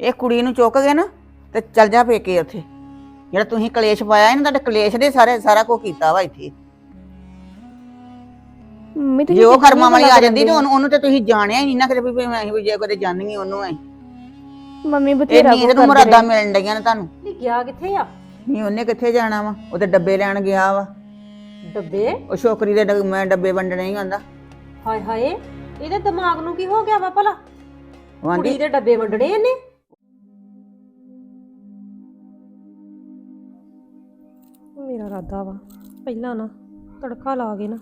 ਇਹ ਕੁੜੀ ਨੂੰ ਚੁੱਕ ਕੇ ਨਾ ਤੇ ਚੱਲ ਜਾ ਪੇਕੇ ਉੱਥੇ। ਜਿਹੜਾ ਤੁਸੀਂ ਕਲੇਸ਼ ਪਾਇਆ ਇਹਨਾਂ ਤੁਹਾਡੇ ਕਲੇਸ਼ ਦੇ ਸਾਰੇ ਸਾਰਾ ਕੁਝ ਕੀਤਾ ਵਾ ਇੱਥੇ। ਮੰਮੀ ਤੁਸੀਂ ਜੇ ਉਹ ਕਿੱਦਾਂ ਕਰਮਾਂ ਵਾਲੀ ਆ ਜਾਂਦੀ ਤੇ ਉਹਨੂੰ ਉਹਨੂੰ ਤੇ ਤੁਸੀਂ ਜਾਣਿਆ ਹੀ ਨਹੀਂ ਨਾ ਕਿਤੇ ਵੀ ਮੈਂ ਵੀ ਜੇ ਕਦੇ ਜਾਣਨੀ ਉਹਨੂੰ ਐ? ਮੰਮੀ ਇਹ ਬਥੇਰਾ ਨੀਂਦ ਨੂੰ ਕਰਦੇ ਮੁਰਾਦਾਂ ਰਹੇ। ਮਿਲਣ ਡਈਆਂ ਨੇ ਤੁਹਾਨੂੰ। ਨਹੀਂ ਗਿਆ ਕਿੱਥੇ ਆ? ਨਹੀਂ ਉਹਨੇ ਕਿੱਥੇ ਜਾਣਾ ਵਾ? ਉਹ ਤੇ ਡੱਬੇ ਲੈਣ ਗਿਆ ਵਾ। ਡੱਬੇ? ਉਹ ਛੋਕਰੀ ਦੇ ਡੱਬ- ਮੈਂ ਡੱਬੇ ਵੰਡਣੇ ਹੀ ਆਂਦਾ ਹਾਏ ਹਾਏ ਇਹਦੇ ਦਿਮਾਗ ਨੂੰ ਕੀ ਹੋ ਗਿਆ ਵਾ ਭਲਾ? ਕੁੜੀ ਦੇ ਡੱਬੇ ਵੰਡਣੇ ਇਹਨੇ? ਮੇਰਾ ਇਰਾਦਾ ਵਾ। ਪਹਿਲਾਂ ਨਾ ਤੜਕਾ ਲਾ ਕੇ ਨਾ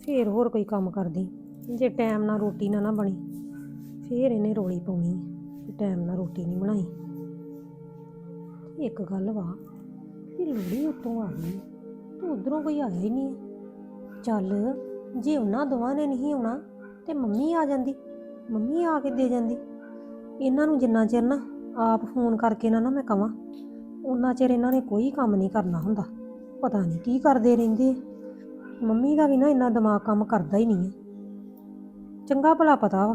ਫੇਰ ਹੋਰ ਕੋਈ ਕੰਮ ਕਰਦੀ। ਜੇ ਟਾਈਮ ਨਾਲ ਰੋਟੀ ਨਾ ਨਾ ਬਣੀ, ਫੇਰ ਇਹਨੇ ਰੋਲੀ ਪਾਉਣੀ ਕਿ ਟਾਈਮ ਨਾਲ ਰੋਟੀ ਨਹੀਂ ਬਣਾਈ। ਇੱਕ ਗੱਲ ਵਾ ਕਿ ਲੋੜੀ ਉੱਤੋਂ ਆ ਗਈ, ਤੂੰ ਉਧਰੋਂ ਕੋਈ ਆਇਆ ਹੀ ਨਹੀਂ। ਚੱਲ, ਜੇ ਉਹਨਾਂ ਦੋਵਾਂ ਨੇ ਨਹੀਂ ਆਉਣਾ, ਤੇ ਮੰਮੀ ਆ ਜਾਂਦੀ, ਮੰਮੀ ਆ ਕੇ ਦੇ ਜਾਂਦੀ। ਇਹਨਾਂ ਨੂੰ ਜਿੰਨਾ ਚਿਰ ਨਾ ਆਪ ਫੋਨ ਕਰਕੇ ਨਾ ਨਾ ਮੈਂ ਕਵਾਂ, ਉਹਨਾਂ ਚਿਰ ਇਹਨਾਂ ਨੇ ਕੋਈ ਕੰਮ ਨਹੀਂ ਕਰਨਾ ਹੁੰਦਾ। ਪਤਾ ਨਹੀਂ ਕੀ ਕਰਦੇ ਰਹਿੰਦੇ ਮੰਮੀ ਦਾ ਵੀ ਨਾ ਇੰਨਾ ਦਿਮਾਗ ਕੰਮ ਕਰਦਾ ਹੀ ਨਹੀਂ ਹੈ ਚੰਗਾ ਭਲਾ ਪਤਾ ਵਾ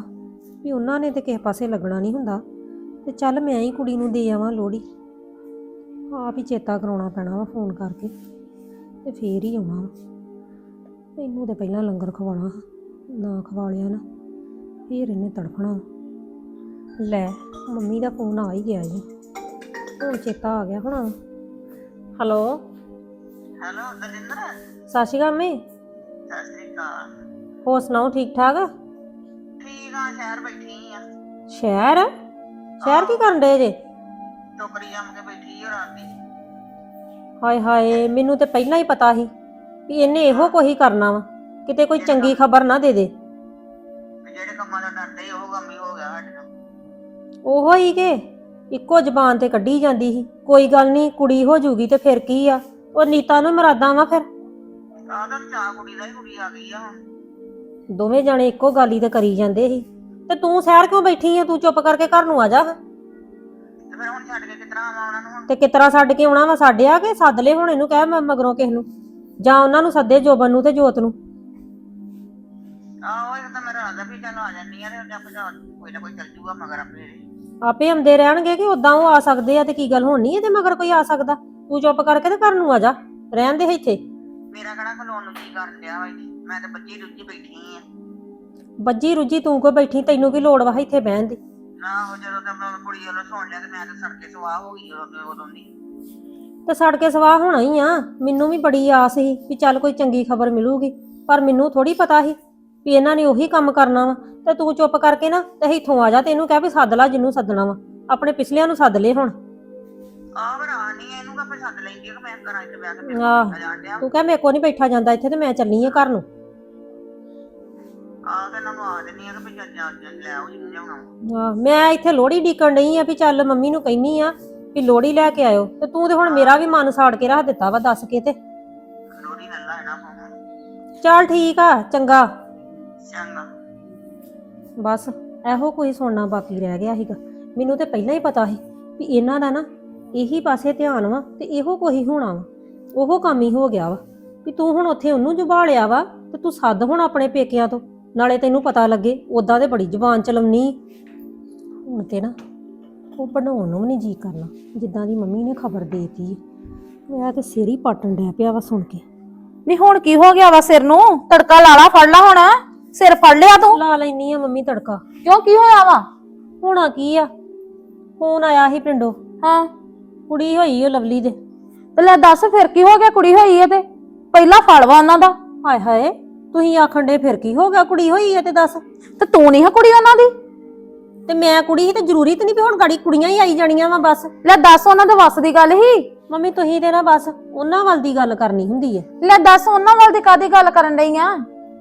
ਵੀ ਉਹਨਾਂ ਨੇ ਤੇ ਕਿਸੇ ਪਾਸੇ ਲੱਗਣਾ ਨਹੀਂ ਹੁੰਦਾ। ਤੇ ਚੱਲ ਮੈਂ ਹੀ ਕੁੜੀ ਨੂੰ ਦੇ ਆਵਾਂ ਲੋੜੀ ਆਪ ਹੀ ਚੇਤਾ ਕਰਾਉਣਾ ਪੈਣਾ ਵਾ ਫੋਨ ਕਰਕੇ। ਤੇ ਫੇਰ ਹੀ ਆਉਣਾ ਵਾ। ਇਹਨੂੰ ਤੇ ਪਹਿਲਾਂ ਲੰਗਰ ਖਵਾਉਣਾ ਨਾ ਖਵਾ ਲਿਆ ਨਾ। ਫੇਰ ਇਹਨੇ ਤੜਫਣਾ ਲੈ, ਮੰਮੀ ਦਾ ਫੋਨ ਆ ਹੀ ਗਿਆ ਜੀ। ਹੁਣ ਚੇਤਾ ਆ ਗਿਆ ਹੁਣ ਹੈਲੋ ਹੈਲੋ ਦਲਿੰਦਰ ਸਤਿ ਸ਼੍ਰੀ ਅਕਾਲ ਮੰਮੀ। ਸਤਿ ਸ੍ਰੀ ਅਕਾਲ। ਹੋਰ ਸੁਣਾਓ ਠੀਕ ਠਾਕ? ਠੀਕ ਆ ਸ਼ਹਿਰ ਬੈਠੀ ਆ। ਸ਼ਹਿਰ? ਸ਼ਹਿਰ ਕੀ ਕਰਨ ਡੇ ਜੇ? ਟੋਕਰੀ ਜੰਮ ਕੇ ਬੈਠੀ ਹੋ ਰਾਤੀ ਹਾਏ ਹਾਏ ਮੈਨੂੰ ਤੇ ਪਹਿਲਾਂ ਹੀ ਪਤਾ ਸੀ ਵੀ ਇਹਨੇ ਇਹੋ ਕੋਈ ਕਰਨਾ ਵਾ। ਕਿਤੇ ਕੋਈ ਚੰਗੀ ਖਬਰ ਨਾ ਦੇ ਦੇ। ਜਿਹੜੇ ਕੰਮਾਂ ਦਾ ਡਰਦੇ ਉਹ ਕੰਮ ਹੀ ਹੋ ਗਿਆ ਸਾਡੇ ਨਾਲ। ਉਹੋ ਹੀ ਕਿ ਇੱਕੋ ਜ਼ਬਾਨ ਤੇ ਕੱਢੀ ਜਾਂਦੀ ਸੀ। ਕੋਈ ਗੱਲ ਨਹੀਂ ਕੁੜੀ ਹੋ ਜੂਗੀ ਤੇ ਫਿਰ ਕੀ ਆ? ਉਹ ਨੀਤਾ ਨੂੰ ਮਰਾਦਾ ਵਾ ਫਿਰ। ਆਹ ਤਾਂ ਚਾਹ ਕੁੜੀ ਦਾ ਹੀ ਕੁੜੀ ਆ ਗਈ ਆ ਹੁਣ। ਦੋਵੇਂ ਜਾਣੇ ਇੱਕੋ ਗੱਲ ਹੀ ਤੇ ਕਰੀ ਜਾਂਦੇ ਸੀ। ਤੇ ਤੂੰ ਸ਼ਹਿਰ ਕਿਉਂ ਬੈਠੀ ਆ? ਤੂੰ ਚੁੱਪ ਕਰਕੇ ਘਰ ਨੂੰ ਆ ਜਾ। ਤੇ ਫਿਰ ਹੁਣ ਛੱਡ ਕੇ ਕਿਤਨਾ ਆਵਾਂ ਉਹਨਾਂ ਨੂੰ ਹੁਣ? ਤੇ ਕਿਤਰਾ ਛੱਡ ਕੇ ਆਉਣਾ ਵਾ? ਸਾਡੇ ਆ ਕੇ ਸੱਦ ਲੈ ਹੁਣ ਇਹਨੂੰ ਕਹਿ ਮੈਂ ਮਗਰੋਂ ਕਿਸ ਨੂੰ। ਜਾਂ ਉਹਨਾਂ ਨੂੰ ਸੱਦੇ ਜੋਬਨ ਨੂੰ ਤੇ ਜੋਤ ਨੂੰ। ਆਹੋ ਇਹ ਤਾਂ ਮੇਰਾ ਆਦਾ ਵੀ ਚੱਲ ਆ ਜਾਂਦੀ ਆ ਤੇ ਆਪਾਂ ਜਾ ਕੋਈ ਨਾ ਕੋਈ ਚੱਲ ਜੂਗਾ ਮਗਰ ਆਪਣੇ ਆਪੇ ਆਉਂਦੇ ਰਹਿਣਗੇ ਕਿ ਉਦਾਂ ਉਹ ਆ ਸਕਦੇ ਆ ਤੇ ਕੀ ਗੱਲ ਹੋਣੀ ਇਹਦੇ ਮਗਰ ਕੋਈ ਆ ਸਕਦਾ? ਤੂੰ ਚੁੱਪ ਕਰਕੇ ਤੇ ਘਰ ਨੂੰ ਆ ਜਾ। ਰਹਿਣ ਦੇ ਇੱਥੇ। ਮੇਰਾ ਕਿਹੜਾ ਖਲੋਣ ਨੂੰ ਕੀ ਕਰਨ ਡਿਆ ਵਾ ਇੱਥੇ? ਮੈਂ ਤਾਂ ਬੱਜੀ ਰੁੱਜੀ ਬੈਠੀ ਆ। ਬੱਜੀ ਰੁੱਜੀ ਤੂੰ ਕੋ ਬੈਠੀ ਤੈਨੂੰ ਕੀ ਲੋੜ ਵਾ ਇੱਥੇ ਬਹਿਣ ਦੀ? ਨਾ ਉਹ ਜਦੋਂ ਤਾਂ ਮੈਂ ਕੁੜੀ ਵੱਲੋਂ ਸੁਣ ਲਿਆ ਤੇ ਮੈਂ ਤਾਂ ਸੜ ਕੇ ਸਵਾਹ ਹੋ ਗਈ ਉਦੋਂ ਉਦੋਂ ਦੀ। ਤੇ ਸੜ ਕੇ ਸਵਾਹ ਹੋਣਾ ਹੀ ਆ। ਮੈਨੂੰ ਵੀ ਬੜੀ ਆਸ ਸੀ ਵੀ ਚੱਲ ਕੋਈ ਚੰਗੀ ਖਬਰ ਮਿਲੂਗੀ ਪਰ ਮੈਨੂੰ ਥੋੜੀ ਪਤਾ ਸੀ ਵੀ ਇਹਨਾਂ ਨੇ ਉਹੀ ਕੰਮ ਕਰਨਾ ਵਾ। ਤੇ ਤੂੰ ਚੁੱਪ ਕਰਕੇ ਨਾ ਤੇ ਇੱਥੋਂ ਆ ਜਾ ਤੈਨੂੰ ਕਹਿ ਵੀ ਸੱਦ ਲਾ ਜਿੰਨੂੰ ਸੱਦਣਾ ਵਾ। ਆਪਣੇ ਪਿਛਲਿਆਂ ਨੂੰ ਸੱਦ ਲੈ ਹੁਣ। ਆਹ ਭਰਾ ਨਹੀਂ ਇਹਨੂੰ ਕਾ ਛੱਡ ਲੈਂਦੀ ਆ ਕਿ ਮੈਂ ਕਰਾਂ ਇੱਥੇ ਬੈਠ ਕੇ ਆਹ। ਆ ਜਾਣ ਡਿਆ। ਤੂੰ ਕਹਿ ਮੇਰੇ ਕੋ ਨਹੀਂ ਬੈਠਾ ਜਾਂਦਾ ਇੱਥੇ ਤੇ ਮੈਂ ਚੱਲਨੀ ਆ ਘਰ ਨੂੰ। ਆਹ ਤੇ ਇਹਨਾਂ ਨੂੰ ਆ ਦਿੰਨੀ ਆ ਕਿ ਵੀ ਚੱਲ ਜਾ ਜਾ ਲੈ ਆਓ ਜਿੰਨੇ ਲਿਆਉਣਾ ਆਹ, ਮੈਂ ਇੱਥੇ ਲੋਹੜੀ ਡੀਕਣ ਨਹੀਂ ਆ ਵੀ ਚੱਲ ਮੰਮੀ ਨੂੰ ਕਹਿਨੀ ਆ ਵੀ ਲੋਹੜੀ ਲੈ ਕੇ ਆਇਓ। ਤੇ ਤੂੰ ਤੇ ਹੁਣ ਮੇਰਾ ਵੀ ਮਨ ਸਾੜ ਕੇ ਰੱਖ ਦਿੱਤਾ ਵਾ ਦੱਸ ਕੇ ਤੇ। ਲੋੜੀ ਨੱਲਾ ਨਾ ਚੱਲ ਠੀਕ ਆ ਚੰਗਾ। ਚੰਗਾ। ਬਸ ਇਹੋ ਕੋਈ ਸੁਣਨਾ ਬਾਕੀ ਰਹਿ ਗਿਆ ਸੀਗਾ। ਮੈਨੂੰ ਤੇ ਪਹਿਲਾਂ ਹੀ ਪਤਾ ਸੀ ਵੀ ਇਹਨਾਂ ਦਾ ਨਾ ਇਹੀ ਪਾਸੇ ਧਿਆਨ ਵਾ ਤੇ ਇਹੋ ਕੋਈ ਹੋਣਾ ਵਾ। ਉਹ ਕੰਮ ਹੀ ਹੋ ਗਿਆ ਵਾ ਵੀ ਤੂੰ ਹੁਣ ਉੱਥੇ ਉਹਨੂੰ ਜੁਬਾਲਿਆ ਵਾ ਤੇ ਤੂੰ ਸੱਦ ਹੁਣ ਆਪਣੇ ਪੇਕਿਆਂ ਤੋਂ। ਨਾਲੇ ਤੈਨੂੰ ਪਤਾ ਲੱਗੇ ਉਦਾਂ ਤੇ ਬੜੀ ਜ਼ੁਬਾਨ ਚਲਾਉਣੀ। ਹੁਣ ਤੇ ਨਾ ਉਹ ਬਣਾਉਣ ਨੂੰ ਵੀ ਨਹੀਂ ਜੀ ਕਰਨਾ ਜਿੱਦਾਂ ਦੀ ਮੰਮੀ ਨੇ ਖਬਰ ਦੇਤੀ ਮੈਂ ਤੇ ਸਿਰ ਹੀ ਪਾਟਣ ਡਿਆ ਪਿਆ ਵਾ ਸੁਣ ਕੇ। ਨਹੀਂ ਹੁਣ ਕੀ ਹੋ ਗਿਆ ਵਾ ਸਿਰ ਨੂੰ? ਤੜਕਾ ਲਾ ਲਾ ਫੜ ਲਾ ਹੁਣ। ਸਿਰ ਫੜ ਲਿਆ ਤੂੰ? ਲਾ ਲੈਣੀ ਆ ਮੰਮੀ ਤੜਕਾ। ਕਿਉਂ ਕੀ ਹੋਇਆ ਵਾ? ਹੋਣਾ ਕੀ ਆ? ਫੋਨ ਆਇਆ ਸੀ ਪਿੰਡੋਂ। ਹਾਂ। ਕੁੜੀ ਹੋਈ ਉਹ ਲਵਲੀ ਦੇ। ਤੇ ਲੈ ਦੱਸ ਫਿਰ ਕੀ ਹੋ ਗਿਆ ਕੁੜੀ ਹੋਈ ਏ ਤੇ? ਪਹਿਲਾਂ ਫੜ ਵਾ ਉਹਨਾਂ ਦਾ। ਹਾਏ ਹਾਏ ਤੁਸੀਂ ਆਖਣ ਦੇ ਫਿਰ ਕੀ ਹੋ ਗਿਆ ਕੁੜੀ ਹੋਈ ਹੈ ਤੇ ਦੱਸ। ਤੇ ਤੂੰ ਨਹੀਂ ਹੈ ਕੁੜੀ ਉਹਨਾਂ ਦੀ? ਤੇ ਮੈਂ ਕੁੜੀ ਸੀ ਤੇ ਜ਼ਰੂਰੀ ਤੇ ਨਹੀਂ ਵੀ ਹੁਣ ਗਾੜੀ ਕੁੜੀਆਂ ਹੀ ਆਈ ਜਾਣੀਆਂ ਵਾ ਬਸ। ਲੈ ਦੱਸ ਉਹਨਾਂ ਦੇ ਵੱਸ ਦੀ ਗੱਲ ਹੀ। ਮੰਮੀ ਤੁਸੀਂ ਤੇ ਨਾ ਬਸ ਉਹਨਾਂ ਵੱਲ ਦੀ ਗੱਲ ਕਰਨੀ ਹੁੰਦੀ ਹੈ ਲੈ ਦੱਸ ਉਹਨਾਂ ਵੱਲ ਦੀ ਕਾਦੀ ਗੱਲ ਕਰਨ ਡਈ ਆ?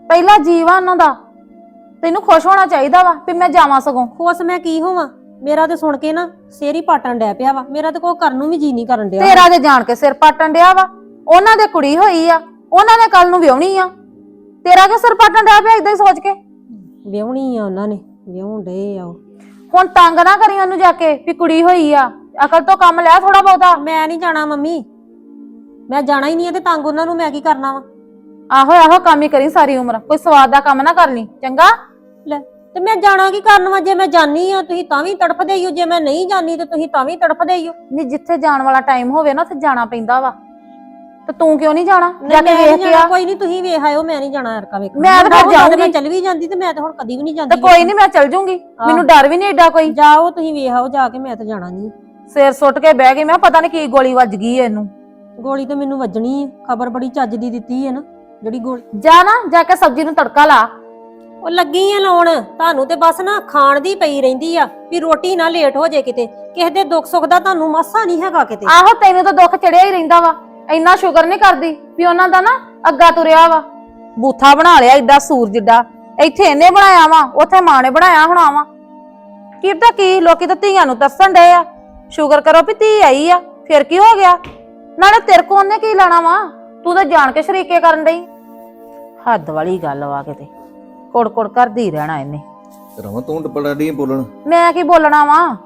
ਪਹਿਲਾ ਜੀਵਾ ਉਹਨਾਂ ਦਾ। ਤੈਨੂੰ ਖੁਸ਼ ਹੋਣਾ ਚਾਹੀਦਾ ਵਾ ਵੀ ਮੈਂ ਜਾਵਾਂ ਸਗੋਂ। ਖੁਸ਼ ਮੈਂ ਕੀ ਹੋਵਾਂ? ਮੇਰਾ ਤੇ ਸੁਣ ਕੇ ਨਾ ਸਿਰ ਹੀ ਪਾਟਣ ਡੈ ਪਿਆ ਵਾ। ਮੇਰਾ ਤੇ ਕੋਈ ਕਰਨ ਨੂੰ ਵੀ ਜੀ ਨਹੀਂ ਕਰਨ ਡਿਆ। ਤੇਰਾ ਤੇ ਜਾਣ ਕੇ ਸਿਰ ਪਾਟਣ ਡਿਆ ਵਾ। ਉਹਨਾਂ ਦੇ ਕੁੜੀ ਹੋਈ ਆ ਉਹਨਾਂ ਨੇ ਕੱਲ ਨੂੰ ਵਿਆਹਣੀ ਆ। ਤੇਰਾ ਕਿ ਸਿਰ ਪਾਟਣ ਡਿਆ ਪਿਆ ਇਦਾਂ ਹੀ ਸੋਚ ਕੇ? ਵਿਆਹਣੀ ਆ ਉਹਨਾਂ ਨੇ ਵਿਆਹਣ ਡੇ ਆ ਉਹ। ਹੁਣ ਤੰਗ ਨਾ ਕਰੀ ਉਹਨੂੰ ਜਾ ਕੇ ਵੀ ਕੁੜੀ ਹੋਈ ਆ। ਅਕਲ ਤੋਂ ਕੰਮ ਲਿਆ ਥੋੜਾ ਬਹੁਤਾ। ਮੈਂ ਨਹੀਂ ਜਾਣਾ ਮੰਮੀ। ਮੈਂ ਜਾਣਾ ਹੀ ਨਹੀਂ ਹੈ ਤੇ ਤੰਗ ਉਹਨਾਂ ਨੂੰ ਮੈਂ ਕੀ ਕਰਨਾ ਵਾ? ਆਹੋ ਆਹੋ ਕੰਮ ਹੀ ਕਰੀ ਸਾਰੀ ਉਮਰ। ਕੋਈ ਸਵਾਦ ਦਾ ਕੰਮ ਨਾ ਕਰ ਲਈ। ਚੰਗਾ? ਲੈ ਤੇ ਮੈਂ ਜਾਣਾ ਕੀ ਕਰਨ ਵਾ? ਜੇ ਮੈਂ ਜਾਨੀ ਆ ਤੁਸੀਂ ਤਾਂ ਵੀ ਤੜਫਦੇ ਹੀ ਹੋ। ਜੇ ਮੈਂ ਨਹੀਂ ਜਾਨੀ ਤੇ ਤੁਸੀਂ ਤਾਂ ਵੀ ਤੜਫਦੇ ਹੀ ਹੋ। ਨਹੀਂ ਜਿੱਥੇ ਜਾਣ ਵਾਲਾ ਟਾਈਮ ਹੋਵੇ ਨਾ ਉੱਥੇ ਜਾਣਾ ਪੈਂਦਾ ਵਾ। ਤੇ ਤੂੰ ਕਿਉਂ ਨਹੀਂ ਜਾਣਾ? ਜਾ ਕੇ ਵੇਖ ਕੇ ਆ। ਕੋਈ ਨਹੀਂ ਤੁਸੀਂ ਵੇਖ ਆਇਓ ਮੈਂ ਨਹੀਂ ਜਾਣਾ ਅਰਕਾ ਵੇਖ ਮੈਂ ਤਾਂ ਫਿਰ ਜਾਊਂਗੀ। ਮੈਂ ਚੱਲ ਵੀ ਜਾਂਦੀ ਤੇ ਮੈਂ ਤਾਂ ਹੁਣ ਕਦੀ ਵੀ ਨਹੀਂ ਜਾਂਦੀ ਤੇ ਕੋਈ ਨਹੀਂ ਮੈਂ ਚੱਲ ਜੂੰਗੀ। ਮੈਨੂੰ ਡਰ ਵੀ ਨਹੀਂ ਏਡਾ ਕੋਈ। ਜਾਓ ਤੁਸੀਂ ਵੇਖ ਆਓ ਜਾ ਕੇ ਮੈਂ ਤਾਂ ਜਾਣਾ ਨਹੀਂ। ਸਿਰ ਸੁੱਟ ਕੇ ਬਹਿ ਗਈ ਮੈਂ ਪਤਾ ਨਹੀਂ ਕੀ ਗੋਲੀ ਵੱਜ ਗਈ ਇਹਨੂੰ। ਗੋਲੀ ਤੇ ਮੈਨੂੰ ਵੱਜਣੀ ਹੈ ਖਬਰ ਬੜੀ ਚੱਜ ਦੀ ਦਿੱਤੀ ਹੈ ਨਾ ਜਿਹੜੀ ਗੋਲੀ। ਜਾ ਨਾ ਜਾ ਕੇ ਸਬਜ਼ੀ ਨੂੰ ਤੜਕਾ ਲਾ। ਉਹ ਲੱਗੀ ਆ ਲਾਉਣ, ਤੁਹਾਨੂੰ ਤੇ ਬਸ ਨਾ ਖਾਣ ਦੀ ਪਈ ਰਹਿੰਦੀ ਆ, ਵੀ ਰੋਟੀ ਨਾ ਲੇਟ ਹੋ ਜੇ ਕਿਤੇ। ਕਿਸੇ ਦੇ ਦੁੱਖ ਸੁੱਖ ਦਾ ਤੁਹਾਨੂੰ ਮਾਸਾ ਨਹੀਂ ਹੈਗਾ ਕਿਤੇ। ਆਹੋ, ਤੈਨੂੰ ਤਾਂ ਦੁੱਖ ਚੜਿਆ ਹੀ ਰਹਿੰਦਾ ਵਾ। ਇੰਨਾ ਸ਼ੁਕਰ ਨਹੀਂ ਕਰਦੀ ਵੀ ਉਹਨਾਂ ਦਾ ਨਾ ਅੱਗਾ ਤੁਰਿਆ ਵਾ। ਬੂਥਾ ਬਣਾ ਲਿਆ ਏਡਾ ਸੂਰਜ ਏਡਾ ਇੱਥੇ ਇਹਨੇ ਬਣਾਇਆ ਵਾ, ਉੱਥੇ ਮਾਂ ਨੇ ਬਣਾਇਆ ਹੋਣਾ ਵਾ। ਕੀ ਪਤਾ ਕੀ, ਲੋਕੀ ਤਾਂ ਧੀਆਂ ਨੂੰ ਦੱਸਣ ਡਏ ਆ। ਸ਼ੁਕਰ ਕਰੋ ਵੀ ਧੀ ਆਈ ਆ, ਫਿਰ ਕੀ ਹੋ ਗਿਆ? ਨਾਲੇ ਤੇਰੇ ਕੋਲ ਉਹਨੇ ਕੀ ਲੈਣਾ ਵਾ? ਤੂੰ ਤਾਂ ਜਾਣ ਕੇ ਸ਼ਰੀਕੇ ਕਰਨ ਡਈ। ਹੱਦ ਵਾਲੀ ਗੱਲ ਵਾ ਕਿਤੇ। ਕੁੜ ਕੁੜ ਕਰਦੀ ਰਹਿਣਾ ਇਹਨੇ। ਰਮਨ ਤੂੰ ਬੜਾ ਨਹੀਂ ਬੋਲਣ। ਮੈਂ ਕੀ ਬੋਲਣਾ ਵਾ?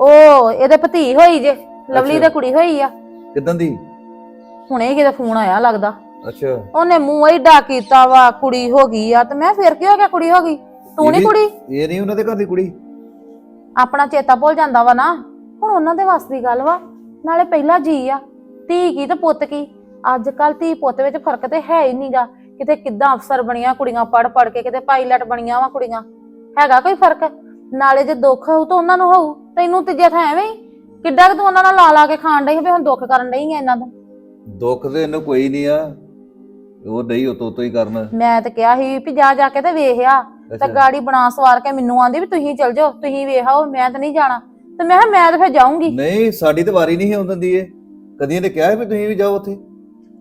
ਉਹ ਇਹਦੇ ਭਤੀ ਹੋਈ ਜੇ ਲਵਲੀ। ਦੇ ਕੁੜੀ ਹੋਈ ਆ। ਕਿਦਾਂ ਦੀ? ਹੁਣੇ ਕਿਤੇ ਫੋਨ ਆਇਆ ਲੱਗਦਾ। ਅੱਛਾ। ਉਹਨੇ ਮੂੰਹ ਏਡਾ ਕੀਤਾ ਵਾ ਕੁੜੀ ਹੋ ਗਈ ਆ ਤੇ ਮੈਂ ਫਿਰ ਕੀ ਹੋ ਗਿਆ ਕੁੜੀ ਹੋ ਗਈ? ਤੂੰ ਨਹੀਂ ਕੁੜੀ? ਇਹ ਨਹੀਂ ਉਹਨਾਂ ਦੇ ਘਰ ਦੀ ਕੁੜੀ? ਆਪਣਾ ਚੇਤਾ ਭੁੱਲ ਜਾਂਦਾ ਵਾ ਨਾ। ਹੁਣ ਉਹਨਾਂ ਦੇ ਵੱਸ ਦੀ ਗੱਲ ਵਾ। ਨਾਲੇ ਪਹਿਲਾ ਜੀ ਆ। ਧੀ ਕੀ ਤੇ ਪੁੱਤ ਕੀ? ਅੱਜ ਕੱਲ ਧੀ ਪੁੱਤ ਵਿੱਚ ਫ਼ਰਕ ਤੇ ਹੈ ਹੀ ਨਹੀਂਗਾ ਕਿਤੇ ਕਿੱਦਾਂ ਅਫਸਰ ਬਣੀਆਂ ਕੁੜੀਆਂ ਪੜ ਪੜ ਕੇ ਕਿਤੇ ਪਾਇਲਟ ਬਣੀਆਂ ਵਾ ਕੁੜੀਆਂ। ਹੈਗਾ ਕੋਈ ਫ਼ਰਕ? ਨਾਲੇ ਜੇ ਦੁੱਖ ਹੋਊ ਤਾਂ ਉਹਨਾਂ ਨੂੰ ਹੋਊ। ਤੈਨੂੰ ਤੀਜੇ ਥਾਂ ਐਵੇਂ ਹੀ। ਕਿੱਡਾ ਕਿ ਤੂੰ ਉਹਨਾਂ ਨਾਲ ਲਾ ਲਾ ਕੇ ਖਾਣ ਡਈ ਵੀ ਹੁਣ ਦੁੱਖ ਕਰਨ ਡਈ ਆ ਇਹਨਾਂ ਤੋਂ? ਦੁੱਖ ਤੇ ਇਹਨੂੰ ਕੋਈ ਨਹੀਂ ਆ। ਉਹ ਨਹੀਂ ਉਹ ਤੋਂ ਤੋਂ ਹੀ ਕਰਨ। ਮੈਂ ਤਾਂ ਕਿਹਾ ਸੀ ਵੀ ਜਾ ਜਾ ਕੇ ਤੇ ਵੇਖਿਆ ਤੇ ਗਾੜੀ ਬਣਾ ਸਵਾਰ ਕੇ ਮੈਨੂੰ ਆਂਦੀ ਵੀ ਤੁਸੀਂ ਚੱਲ ਜਾਓ ਤੁਸੀਂ ਵੇਖਾਓ ਮੈਂ ਤਾਂ ਨਹੀਂ ਜਾਣਾ। ਤੇ ਮੈਂ ਕਿਹਾ ਮੈਂ ਤਾਂ ਫਿਰ ਜਾਊਂਗੀ। ਨਹੀਂ ਸਾਡੀ ਤੇ ਵਾਰੀ ਨਹੀਂ ਆਉਂਦੀ ਦੀ ਇਹ। ਕਦੀ ਇਹਨੇ ਕਿਹਾ ਵੀ ਤੁਸੀਂ ਵੀ ਜਾਓ ਉੱਥੇ।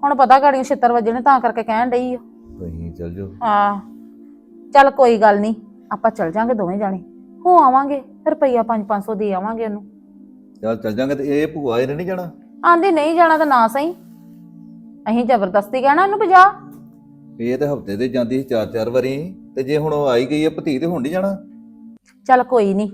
ਹੁਣ ਪਤਾ ਗਾੜੀਆਂ ਛਿੱਤਰ ਵੱਜਣੇ ਤਾਂ ਕਰਕੇ ਕਹਿਣ ਡਈ ਆ। ਤੁਸੀਂ ਚੱਲ ਜਾਓ। ਹਾਂ। ਚੱਲ ਕੋਈ ਗੱਲ ਨਹੀਂ ਆਪਾਂ ਚੱਲ ਜਾਾਂਗੇ ਦੋਵੇਂ ਜਾਣੇ। ਹੋ ਆਵਾਂਗੇ ਰੁਪਈਆ 5-500 ਦੇ ਆਵਾਂਗੇ ਉਹਨੂੰ। ਚੱਲ ਚੱਲ ਜਾਂਗੇ ਤੇ ਇਹ ਭੂਆ ਇਹਨੇ ਨਹੀਂ ਜਾਣਾ? ਆਂਦੀ ਨਹੀਂ ਜਾਣਾ ਤਾਂ ਨਾ ਸਹੀ। ਅਸੀਂ ਜ਼ਬਰਦਸਤੀ ਕਹਿਣਾ ਉਹਨੂੰ ਭਜਾ ਇਹ ਤੇ ਹਫ਼ਤੇ ਦੇ ਜਾਂਦੀ ਸੀ ਚਾਰ ਚਾਰ ਵਾਰੀ ਤੇ ਜੇ ਹੁਣ ਉਹ ਆਈ ਗਈ ਹੈ ਭਤੀ ਤੇ ਹੁਣ ਨਹੀਂ ਜਾਣਾ? ਚੱਲ ਕੋਈ ਨਹੀਂ।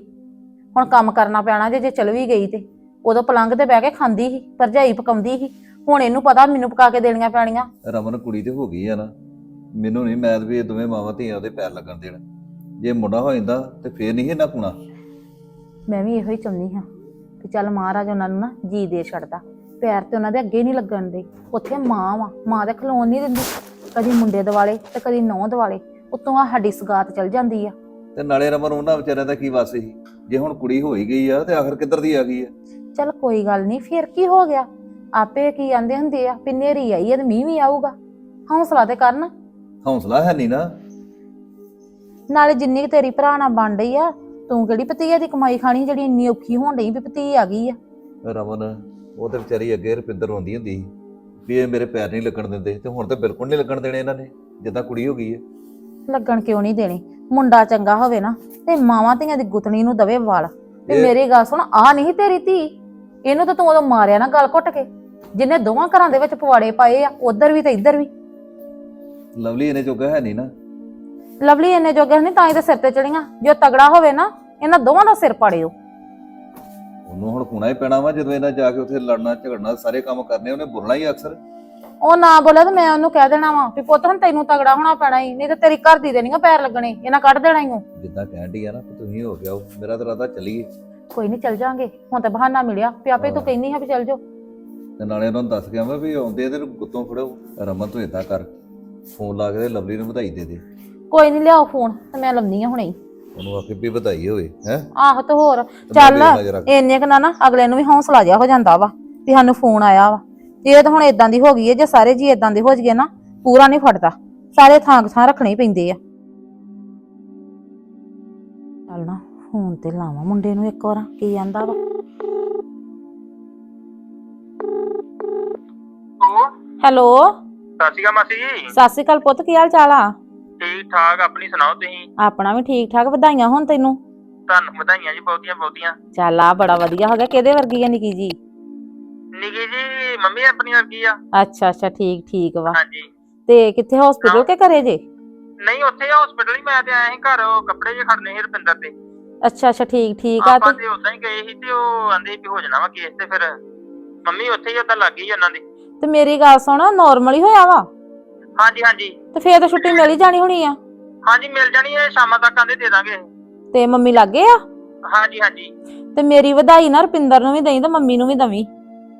ਹੁਣ ਕੰਮ ਕਰਨਾ ਪੈਣਾ ਜੇ ਜੇ ਚਲ ਵੀ ਗਈ ਤੇ। ਉਦੋਂ ਪਲੰਗ ਤੇ ਬਹਿ ਕੇ ਖਾਂਦੀ ਸੀ ਭਰਜਾਈ ਪਕਾਉਂਦੀ ਸੀ। ਹੁਣ ਇਹਨੂੰ ਪਤਾ ਮੈਨੂੰ ਪਕਾ ਕੇ ਦੇਣੀਆਂ ਪੈਣੀਆਂ। ਰਮਨ ਕੁੜੀ ਤੇ ਹੋ ਗਈ ਆ ਨਾ। ਮੈਨੂੰ ਨਹੀਂ ਮੈਦ ਵੀ ਇਹ ਦੋਵੇਂ ਮਾਵਾਂ ਧੀਆਂ ਉਹਦੇ ਪੈਰ ਲੱਗਣ ਦੇਣ। ਜੇ ਮੁੰਡਾ ਹੋ ਜਾਂਦਾ ਤੇ ਫੇਰ ਨਹੀਂ ਇਹਨਾਂ ਕੁਣਾ ਮੈਂ ਵੀ ਇਹੋ ਹੀ ਚਾਹੁੰਦੀ ਹਾਂ ਕਿ ਚੱਲ ਮਹਾਰਾਜ ਉਹਨਾਂ ਨੂੰ ਨਾ ਜੀ ਦੇ ਛੱਡਦਾ। ਪੈਰ ਤੇ ਉਹਨਾਂ ਦੇ ਅੱਗੇ ਨਹੀਂ ਲੱਗਣ ਦੇ। ਉੱਥੇ ਮਾਂ ਵਾ ਮਾਂ ਦੇ ਖਲੋਣ ਨਹੀਂ ਦਿੰਦੀ। ਕਦੀ ਮੁੰਡੇ ਦਿਵਾਲੇ ਤੇ ਕਦੀ ਨੌਂ ਦਿਵਾਲੇ। ਉਤੋਂ ਆ ਸਾਡੀ ਸਗਾਤ ਚਲ ਜਾਂਦੀ ਆ। ਤੇ ਨਾਲੇ ਰਮਨ ਉਹਨਾਂ ਵਿਚਾਰਿਆਂ ਦਾ ਕੀ ਵਾਸ ਸੀ? ਜੇ ਹੁਣ ਕੁੜੀ ਹੋ ਹੀ ਗਈ ਆ ਤੇ ਆਖਰ ਕਿੱਧਰ ਦੀ ਆ ਗਈ ਆ? ਚੱਲ ਕੋਈ ਗੱਲ ਨਹੀਂ ਫੇਰ ਕੀ ਹੋ ਗਿਆ? ਆਪੇ ਕੀ ਆਂਦੇ ਹੁੰਦੇ ਆ ਵੀ ਨੇਰੀ ਆਈ ਆ ਤੇ ਮੀਂਹ ਵੀ ਆਊਗਾ। ਹੌਸਲਾ ਤੇ ਕਰਨ। ਹੌਸਲਾ ਹੈ ਨਹੀਂ ਨਾ। ਨਾਲੇ ਜਿੰਨੀ ਕੁ ਤੇਰੀ ਭਰਾ ਨਾਲ ਬਣ ਰਹੀ ਆ ਤੂੰ ਕਿਹੜੀ ਭਤੀਆ ਦੀ ਕਮਾਈ ਖਾਣੀ ਜਿਹੜੀ ਇੰਨੀ ਔਖੀ ਹੋਣ ਡਈ ਵੀ ਭਤੀ ਆ ਗਈ ਆ? ਰਮਨ ਉਹ ਤੇ ਵਿਚਾਰੀ ਅੱਗੇ ਰੁਪਿੰਦਰ ਹੁੰਦੀ ਹੁੰਦੀ ਸੀ ਵੀ ਇਹ ਮੇਰੇ ਪੈਰ ਨਹੀਂ ਲੱਗਣ ਦਿੰਦੇ ਤੇ ਹੁਣ ਤੇ ਬਿਲਕੁਲ ਨਹੀਂ ਲੱਗਣ ਦੇਣੇ ਇਹਨਾਂ ਨੇ ਜਿੱਦਾਂ ਕੁੜੀ ਹੋ ਗਈ ਹੈ ਲੱਗਣ ਕਿਉਂ ਨਹੀਂ ਦੇਣੀ? ਮੁੰਡਾ ਚੰਗਾ ਹੋਵੇ ਨਾ ਤੇ ਮਾਵਾਂ ਧੀਆਂ ਦੀ ਗੁੱਤਣੀ ਨੂੰ ਦਵੇ ਵਾਲ। ਤੇ ਇਹ- ਮੇਰੀ ਗੱਲ ਸੁਣ ਆ ਨਹੀਂ ਤੇਰੀ ਧੀ? ਇਹਨੂੰ ਤਾਂ ਤੂੰ ਉਦੋਂ ਮਾਰਿਆ ਨਾ ਗਲ ਘੁੱਟ ਕੇ। ਜਿੰਨੇ ਦੋਵਾਂ ਘਰਾਂ ਦੇ ਵਿੱਚ ਪਵਾੜੇ ਪਾਏ ਆ ਉਧਰ ਵੀ ਤੇ ਇੱਧਰ ਵੀ। ਲਵਲੀ ਇਹਨੇ ਜੋਗਾ ਹੈ ਨਹੀਂ ਨਾ। ਲਵਲੀ ਇੰਨੇ ਜੋਗੇ ਨਹੀਂ ਤਾਂ ਹੀ ਤੇ ਸਿਰ ਤੇ ਚੜੀਆਂ ਜੋ ਤਗੜਾ ਹੋਵੇ ਨਾ ਇਹਨਾਂ ਦੋਵਾਂ ਦਾ ਸਿਰ ਪਾੜਿਓ। ਉਹਨੂੰ ਹੁਣ ਕੁਣਾ ਹੀ ਪੈਣਾ ਵਾ ਜਦੋਂ ਇਹਨਾਂ ਜਾ ਕੇ ਉੱਥੇ ਲੜਨਾ ਝਗੜਨਾ ਸਾਰੇ ਕੰਮ ਕਰਨੇ ਉਹਨੇ ਬੋਲਣਾ ਹੀ ਅਕਸਰ। ਉਹ ਨਾ ਬੋਲੇ ਤੇ ਮੈਂ ਉਹਨੂੰ ਕਹਿ ਦੇਣਾ ਵਾ ਵੀ ਪੁੱਤ ਹੁਣ ਤੈਨੂੰ ਤਗੜਾ ਹੋਣਾ ਪੈਣਾ ਹੀ ਨਹੀਂ ਤੇ ਤੇਰੀ ਘਰ ਦੀ ਦੇ ਪੈਰ ਲੱਗਣੇ ਇਹਨਾਂ ਕੱਢ ਦੇਣਾ ਹੀ ਜਿੱਦਾਂ ਕਹਿਣ ਡਈ ਆ ਨਾ ਕਿ ਤੁਸੀਂ ਹੋ ਗਿਆ ਉਹ ਮੇਰਾ ਤਾਂ ਰਾਤਾ ਚੱਲੀਏ। ਕੋਈ ਨਹੀਂ ਚੱਲ ਜਾਾਂਗੇ ਹੁਣ ਤਾਂ ਬਹਾਨਾ ਮਿਲਿਆ ਵੀ ਆਪੇ ਤੂੰ ਕਹਿੰਦੀ ਆ ਵੀ ਚੱਲ ਜਾਓ। ਤੇ ਨਾਲੇ ਉਹਨਾਂ ਨੂੰ ਦੱਸ ਗਿਆ ਮੈਂ ਵੀ ਆਉਂਦੇ ਇਹਦੇ ਨੂੰ ਗੁੱਤੋਂ ਫੜੋ ਰਮਨ ਤੂੰ ਏਦਾਂ ਕਰ। ਫੋਨ ਲਾ ਕੇ ਲਵਲੀ ਨੂੰ ਵਧਾਈ ਦੇ ਦੇ। ਕੋਈ ਨਹੀਂ ਲਿਆਓ ਫੋਨ ਤੇ ਮੈਂ ਲੰਨੀ ਆ ਹੁਣੇ ਹੀ। ਉਹਨੂੰ ਆਖੇ ਵੀ ਵਧਾਈ ਹੋਵੇ ਹੈ? ਆਹੋ ਤੇ ਹੋਰ ਚੱਲ ਇੰਨੇ ਕੁ ਨਾ ਨਾ ਅਗਲੇ ਨੂੰ ਵੀ ਹੌਸਲਾ ਜਿਹਾ ਹੋ ਜਾਂਦਾ ਵਾ ਵੀ ਸਾਨੂੰ ਫੋਨ ਆਇਆ ਵਾ। ਇਹ ਤਾਂ ਹੁਣ ਇਦਾਂ ਦੀ ਹੋ ਗਈ ਹੈ ਜੇ ਸਾਰੇ ਜੀ ਇਦਾਂ ਦੇ ਹੋ ਜਗੇ ਨਾ ਪੂਰਾ ਨਹੀਂ ਫਟਦਾ। ਸਾਰੇ ਥਾਂ ਥਾਂ ਰੱਖਣੇ ਹੀ ਪੈਂਦੇ ਆ। ਚੱਲ ਨਾ ਫੋਨ ਤੇ ਲਾਵਾਂ ਮੁੰਡੇ ਨੂੰ ਇੱਕ ਵਾਰ ਕੀ ਆਂਦਾ ਵਾ। ਹੈਲੋ? ਸਤਿ ਸ਼੍ਰੀ ਅਕਾਲ ਮਾਸੀ ਜੀ। ਸਤਿ ਸ਼੍ਰੀ ਅਕਾਲ ਪੁੱਤ ਕੀ ਹਾਲ ਚਾਲ ਆ? ਠੀਕ ਠਾਕ ਆਪਣੀ ਸੁਣਾਓ ਤੁਸੀਂ? ਆਪਣਾ ਵੀ ਠੀਕ ਠਾਕ ਵਧਾਈਆਂ ਹੁਣ ਤੈਨੂੰ। ਤੁਹਾਨੂੰ ਵਧਾਈਆਂ ਜੀ ਬਹੁਤੀਆਂ ਬਹੁਤੀਆਂ। ਚੱਲ ਆ ਬੜਾ ਵਧੀਆ ਹੋ ਗਿਆ ਕਿਹਦੇ ਵਰਗੀ ਆ ਨਿੱਕੀ ਜੀ? ਨਿੱਕੀ ਜੀ ਮੰਮੀ ਆਪਣੀ ਵਰਗੀ ਆ। ਅੱਛਾ ਅੱਛਾ ਠੀਕ ਠੀਕ ਵਾ। ਹਾਂਜੀ। ਤੇ ਕਿੱਥੇ ਹਸਪੀਟਲ ਕੇ ਘਰੇ ਜੇ? ਨਹੀਂ ਉੱਥੇ ਹਸਪੀਟਲ ਹੀ ਮੈਂ ਤੇ ਆਇਆ ਸੀ ਘਰ ਉਹ ਕੱਪੜੇ ਜੇ ਖੜਨੇ ਸੀ ਰੁਪਿੰਦਰ ਦੇ। ਅੱਛਾ ਅੱਛਾ ਠੀਕ ਠੀਕ ਆ ਆਪਾਂ ਤੇ ਤੇ ਉਦਾਂ ਹੀ ਗਏ ਸੀ ਤੇ ਉਹ ਆਂਦੇ ਵੀ ਹੋ ਜਾਣਾ ਵਾ ਕੇਸ ਤੇ ਫਿਰ। ਮੰਮੀ ਉੱਥੇ ਹੀ ਉਦਾਂ ਲੱਗ ਗਈ ਉਹਨਾਂ ਦੀ। ਤੇ ਮੇਰੀ ਗੱਲ ਸੁਣ ਨਾਰਮਲ ਹੀ ਹੋਇਆ ਵਾ? ਹਾਂਜੀ ਹਾਂਜੀ। ਤੇ ਫੇਰ ਤਾਂ ਛੁੱਟੀ ਮਿਲ ਹੀ ਜਾਣੀ ਹੋਣੀ ਆ। ਹਾਂਜੀ ਮਿਲ ਜਾਣੀ ਹੈ ਸ਼ਾਮਾਂ ਤੱਕ ਆਂਦੇ ਦੇ ਦਾਂਗੇ। ਤੇ ਮੰਮੀ ਲੱਗੇ ਆ? ਹਾਂਜੀ ਹਾਂਜੀ। ਤੇ ਮੇਰੀ ਵਧਾਈ ਨਾ ਰਪਿੰਦਰ ਨੂੰ ਵੀ ਦਈ ਤੇ ਮੰਮੀ ਨੂੰ ਵੀ ਦਵੀਂ।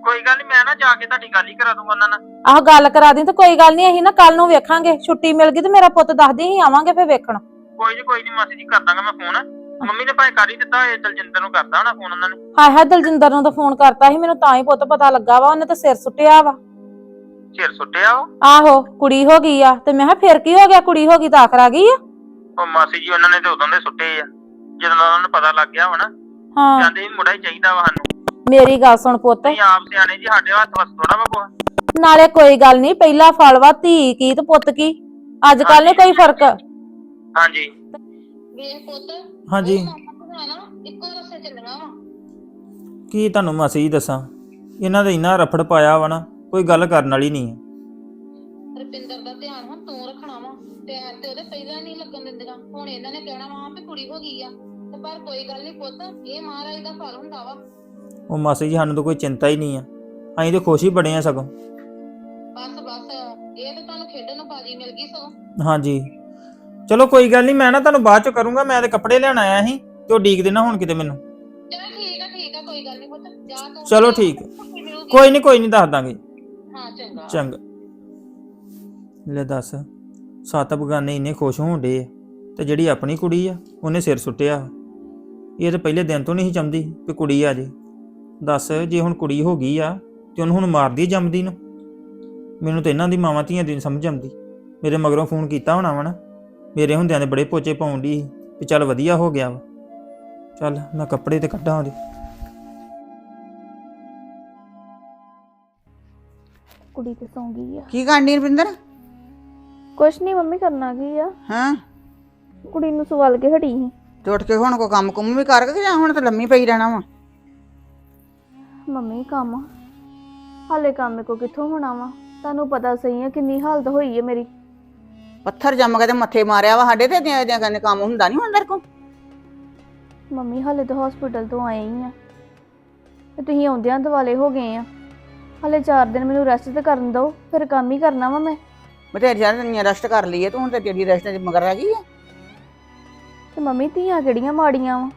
ਕੋਈ ਗੱਲ ਨਹੀਂ ਮੈਂ ਨਾ ਜਾ ਕੇ ਤੁਹਾਡੀ ਗੱਲ ਹੀ ਕਰਾ ਦੂੰਗਾ ਉਹਨਾਂ ਨਾਲ। ਆਹ ਗੱਲ ਕਰਾ ਦੀ ਤੇ ਕੋਈ ਗੱਲ ਨਹੀਂ ਅਸੀਂ ਨਾ ਕੱਲ ਨੂੰ ਵੇਖਾਂਗੇ। ਛੁੱਟੀ ਮਿਲ ਗਈ ਤੇ ਮੇਰਾ ਪੁੱਤ ਦੱਸਦੀ ਅਸੀਂ ਆਵਾਂਗੇ ਫੇਰ ਵੇਖਣ। ਕੋਈ ਨਹੀਂ ਕੋਈ ਨਹੀਂ ਮਾਸੀ ਜੀ ਕਰ ਦਾਂਗਾ ਮੈਂ ਫੋਨ। ਮੰਮੀ ਨੇ ਭਾਵੇਂ ਕਰ ਹੀ ਦਿੱਤਾ ਹੋਏ ਦਲਜਿੰਦਰ ਨੂੰ ਕਰਦਾ ਹੋਣਾ ਫੋਨ ਉਹਨਾਂ ਨੇ। ਹਾਏ ਹਾਏ ਦਲਜਿੰਦਰ ਨੂੰ ਤਾਂ ਫੋਨ ਕਰਤਾ ਸੀ ਮੈਨੂੰ ਤਾਂ ਹੀ ਪੁੱਤ ਪਤਾ ਲੱਗਾ ਵਾ ਉਹਨੇ ਤਾਂ ਸਿਰ ਸੁੱਟਿਆ ਵਾ। ਸਿਰ ਸੁੱਟਿਆ ਉਹ? ਆਹੋ ਕੁੜੀ ਹੋ ਗਈ ਆ ਤੇ ਮੈਂ ਕਿਹਾ ਫਿਰ ਕੀ ਹੋ ਗਿਆ? ਕੁੜੀ ਹੋ ਗਈ ਤਾਂ ਆਖਰ ਆ ਗਈ ਆ? ਉਹ ਮਾਸੀ ਜੀ ਉਹਨਾਂ ਨੇ ਤੇ ਉਦੋਂ ਦੇ ਸੁੱਟੇ ਆ। ਜਦੋਂ ਉਹਨਾਂ ਨੂੰ ਪਤਾ ਲੱਗ ਗਿਆ ਵਾ ਨਾ ਹਾਂ। ਕਹਿੰਦੇ ਵੀ ਮੁੰਡਾ ਹੀ ਚਾਹੀਦਾ ਵਾ ਸਾਨੂੰ। ਮੇਰੀ ਗੱਲ ਸੁਣ ਪੁੱਤ। ਤੁਸੀਂ ਆਪ ਸਿਆਣੇ ਜੀ ਸਾਡੇ ਹੱਥ ਵਸ ਥੋੜਾ ਵਾ ਨਾਲੇ ਕੋਈ ਗੱਲ ਨਹੀਂ ਪਹਿਲਾ ਫਲ ਵਾ ਧੀ ਕੀ ਤੇ ਪੁੱਤ ਕੀ। ਅੱਜ ਕੱਲ ਨਹੀਂ ਕੋਈ ਫ਼ਰਕ। ਹਾਂਜੀ। ਵੇਖ ਪੁੱਤ ਹਾਂਜੀ। ਨਾ ਇੱਕੋ ਰਸੇ ਚੱਲਣਾ ਵਾ। ਕੀ ਤੁਹਾਨੂੰ ਮਾਸੀ ਜੀ ਦੱਸਾਂ? ਇਹਨਾਂ ਦਾ ਇੰਨਾ ਰਫੜ ਪਾਇਆ ਵਾ ਨਾ। ਕੋਈ ਗੱਲ ਕਰਨ ਵਾਲੀ ਨਹੀਂ ਹੈ। ਰੁਪਿੰਦਰ ਦਾ ਧਿਆਨ ਹੁਣ ਤੂੰ ਰੱਖਣਾ ਵਾ। ਪੈਰ ਤੇ ਉਹਦੇ ਪਹਿਲਾਂ ਨਹੀਂ ਲੱਗਣ ਦਿੰਦੀਆਂ ਹੁਣ ਇਹਨਾਂ ਨੇ ਕਹਿਣਾ ਵਾ ਵੀ ਕੁੜੀ ਹੋ ਗਈ ਆ। ਤੇ ਪਰ ਕੋਈ ਗੱਲ ਨਹੀਂ ਪੁੱਤ ਇਹ ਮਹਾਰਾਜ ਦਾ ਫਲ ਹੁੰਦਾ ਵਾ। ਉਹ ਮਾਸੀ ਜੀ ਸਾਨੂੰ ਤਾਂ ਕੋਈ ਚਿੰਤਾ ਹੀ ਨਹੀਂ ਆ। ਅਸੀਂ ਤਾਂ ਖੁਸ਼ ਹੀ ਬੜੇ ਆ ਸਗੋਂ। ਬਸ ਬਸ ਇਹ ਤਾਂ ਤੁਹਾਨੂੰ ਖੇਡਣ ਨੂੰ ਬਾਜੀ ਮਿਲ ਗਈ ਸਗੋਂ। ਹਾਂਜੀ। ਚਲੋ ਕੋਈ ਗੱਲ ਨਹੀਂ ਮੈਂ ਨਾ ਤੁਹਾਨੂੰ ਬਾਅਦ ਚ ਕਰੂੰਗਾ। ਮੈਂ ਤੇ ਕੱਪੜੇ ਲੈਣ ਆਇਆ ਸੀ ਤੇ ਉਹ ਡੀਕ ਦੇਣਾ ਹੁਣ ਕਿਤੇ ਮੈਨੂੰ। ਚਲ ਠੀਕ ਆ ਠੀਕ ਆ ਕੋਈ ਗੱਲ ਨਹੀਂ ਪੁੱਤ। ਜਾ ਤੂੰ। ਚਲੋ ਠੀਕ ਹੈ। ਕੋਈ ਨਹੀਂ ਕੋਈ ਨਹੀਂ ਦੱਸ ਦਾਂਗੇ। ਹਾਂ, ਚੰਗਾ। ਚੰਗਾ। ਲੈ ਦੱਸ, ਸੱਤ ਬਗਾਨੇ ਇੰਨੇ ਖੁਸ਼ ਹੋਣ ਡੇ ਆ ਤੇ ਜਿਹੜੀ ਆਪਣੀ ਕੁੜੀ ਆ, ਉਹਨੇ ਸਿਰ ਸੁੱਟਿਆ। ਇਹ ਤਾਂ ਪਹਿਲੇ ਦਿਨ ਤੋਂ ਨਹੀਂ ਸੀ ਚਾਹੁੰਦੀ ਕਿ ਕੁੜੀ ਆ ਜੇ। ਦੱਸ, ਜੇ ਹੁਣ ਕੁੜੀ ਹੋ ਗਈ ਆ, ਤੇ ਉਹਨੂੰ ਹੁਣ ਮਾਰਦੀ ਜੰਮਦੀ ਨੂੰ? ਮੈਨੂੰ ਤਾਂ ਇਹਨਾਂ ਦੀ ਮਾਵਾਂ ਧੀਆਂ ਦੀ ਨੀ ਸਮਝ ਆਉਂਦੀ। ਮੇਰੇ ਮਗਰੋਂ ਫੋਨ ਕੀਤਾ ਹੋਣਾ ਵਾ ਨਾ। ਮੇਰੇ ਹੁੰਦਿਆਂ ਦੇ ਬੜੇ ਪੋਚੇ ਪਾਉਣ ਦੀ ਵੀ ਚੱਲ ਵਧੀਆ ਹੋ ਗਿਆ ਵਾ। ਚੱਲ, ਮੈਂ ਕੱਪੜੇ ਤੇ ਕੱਢਾਂ ਉਹਦੇ। ਕੁੜੀ ਤੇ ਸੌਂ ਗਈ ਆ? ਕੀ ਕਰਨੀ ਰਵਿੰਦਰ ਕੁਛ ਨਹੀਂ ਮੰਮੀ ਕਰਨਾ ਕੀ ਆ। ਹਾਂ। ਕੁੜੀ ਨੂੰ ਸਵਾਲ ਕੇ ਹਟੀ ਸੀ। ਤੇ ਉੱਠ ਕੇ ਹੁਣ ਕੋ ਕੰਮ ਕੁੰਮ ਵੀ ਕਰ ਕੇ ਜਾਂ ਹੁਣ ਤਾਂ ਲੰਮੀ ਪਈ ਰਹਿਣਾ ਵਾ? ਮੰਮੀ ਕੰਮ। ਹਾਲੇ ਕੰਮ ਕੋ ਕਿੱਥੋਂ ਹੋਣਾ ਵਾ? ਤੁਹਾਨੂੰ ਪਤਾ ਸਹੀ ਆ ਕਿੰਨੀ ਹਾਲਤ ਹੋਈ ਹੈ ਮੇਰੀ। ਪੱਥਰ ਜੰਮ ਕੇ ਤੇ ਮੱਥੇ ਮਾਰਿਆ ਵਾ ਸਾਡੇ ਤੇ ਜੇ ਜੇ ਕਹਿੰਦੇ ਕੰਮ ਹੁੰਦਾ ਨਹੀਂ ਹੁੰਦਾ ਕੋ? ਮੰਮੀ ਹਾਲੇ ਤਾਂ ਹਸਪੀਟਲ ਤੋਂ ਆਏ ਹੀ ਆ। ਤੇ ਤੁਸੀਂ ਆਉਂਦਿਆਂ ਦਿਵਾਲੇ ਹੋ ਗਏ ਆ। ਹਾਲੇ 4 ਦਿਨ ਮੈਨੂੰ ਰੈਸਟ ਤੇ ਕਰਨ ਦਿਓ ਫਿਰ ਕੰਮ ਹੀ ਕਰਨਾ ਵਾ ਮੈਂ। ਬਥੇਰੀ ਸਾਰੀ ਦੁਨੀਆ ਰੈਸਟ ਕਰ ਲਈਏ ਤੂੰ ਹੁਣ ਤੇ ਤੇਰੀ ਰੈਸਟ ਦੇ ਮਗਰ ਆ ਗਈ ਆ? ਤੇ ਮੰਮੀ ਧੀਆਂ ਕਿਹੜੀਆਂ ਮਾੜੀਆਂ ਵਾ?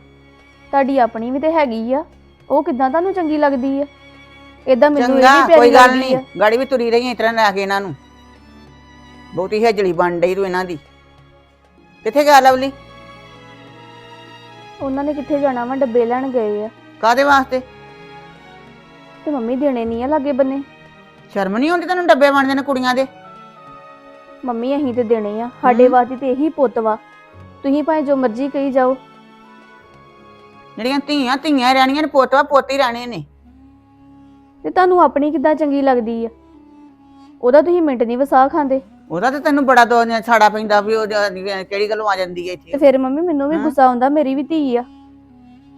ਤੁਹਾਡੀ ਆਪਣੀ ਵੀ ਤੇ ਹੈਗੀ ਆ ਉਹ ਕਿਦਾਂ ਤੁਹਾਨੂੰ ਚੰਗੀ ਲੱਗਦੀ ਆ? ਇਦਾਂ ਮੈਨੂੰ ਇਹ ਚੰਗਾ ਵੀ ਕੋਈ ਪਿਆਰੀ ਗੱਲ ਲੱਗਦੀ ਨਹੀਂ ਆ। ਗਾੜੀ ਵੀ ਤੁਰੀ ਰਹੀ ਇਸ ਤਰ੍ਹਾਂ ਲੈ ਕੇ ਇਹਨਾਂ ਨੂੰ। ਬਹੁਤੀ ਹੇਜਲੀ ਬਣ ਡਈ ਤੂੰ ਇਹਨਾਂ ਦੀ। ਕਿੱਥੇ ਗਿਆ ਲਵਲੀ? ਉਹਨਾਂ ਨੇ ਕਿੱਥੇ ਜਾਣਾ ਵਾ? ਡੱਬੇ ਲੈਣ ਗਏ ਆ। ਕਾਦੇ ਵਾਸਤੇ? ਤੇ ਮੰਮੀ ਦੇਣੇ ਨਹੀਂ ਆ ਲਾਗੇ ਬੰਨੇ। ਸ਼ਰਮ ਨਹੀਂ ਆਉਂਦੀ ਤੈਨੂੰ ਡੱਬੇ ਬਣਦੇ ਨੇ ਕੁੜੀਆਂ ਦੇ? ਮੰਮੀ ਅਹੀਂ ਤੇ ਦੇਣੇ ਆ ਸਾਡੇ ਹਮ। ਵਾਸਤੇ ਤੇ ਇਹੀ ਪੁੱਤ ਵਾ। ਤੁਸੀਂ ਭਾਵੇਂ ਜੋ ਮਰਜ਼ੀ ਕਹੀ ਜਾਓ। ਜਿਹੜੀਆਂ ਧੀਆਂ ਧੀਆਂ ਰਹਿਣੀਆਂ ਨੇ ਪੁੱਤ ਵਾ ਪੁੱਤ ਰਹਿਣੇ ਨੇ। ਤੇ ਤੁਹਾਨੂੰ ਆਪਣੀ ਕਿੱਦਾਂ ਚੰਗੀ ਲੱਗਦੀ ਆ? ਉਹਦਾ ਤੁਸੀਂ ਮਿੰਟ ਨਹੀਂ ਵਸਾ ਖਾਂਦੇ। ਉਹਦਾ ਤੇ ਤੈਨੂੰ ਬੜਾ ਦੋ ਛਾੜਾ ਪੈਂਦਾ ਵੀ ਉਹ ਜ- ਕਿਹੜੀ ਗੱਲੋਂ ਆ ਜਾਂਦੀ ਹੈ ਤੇ ਇੱਥੇ ਫਿਰ ਮੰਮੀ ਮੈਨੂੰ ਵੀ ਹਾਂ। ਗੁੱਸਾ ਆਉਂਦਾ ਮੇਰੀ ਵੀ ਧੀ ਆ।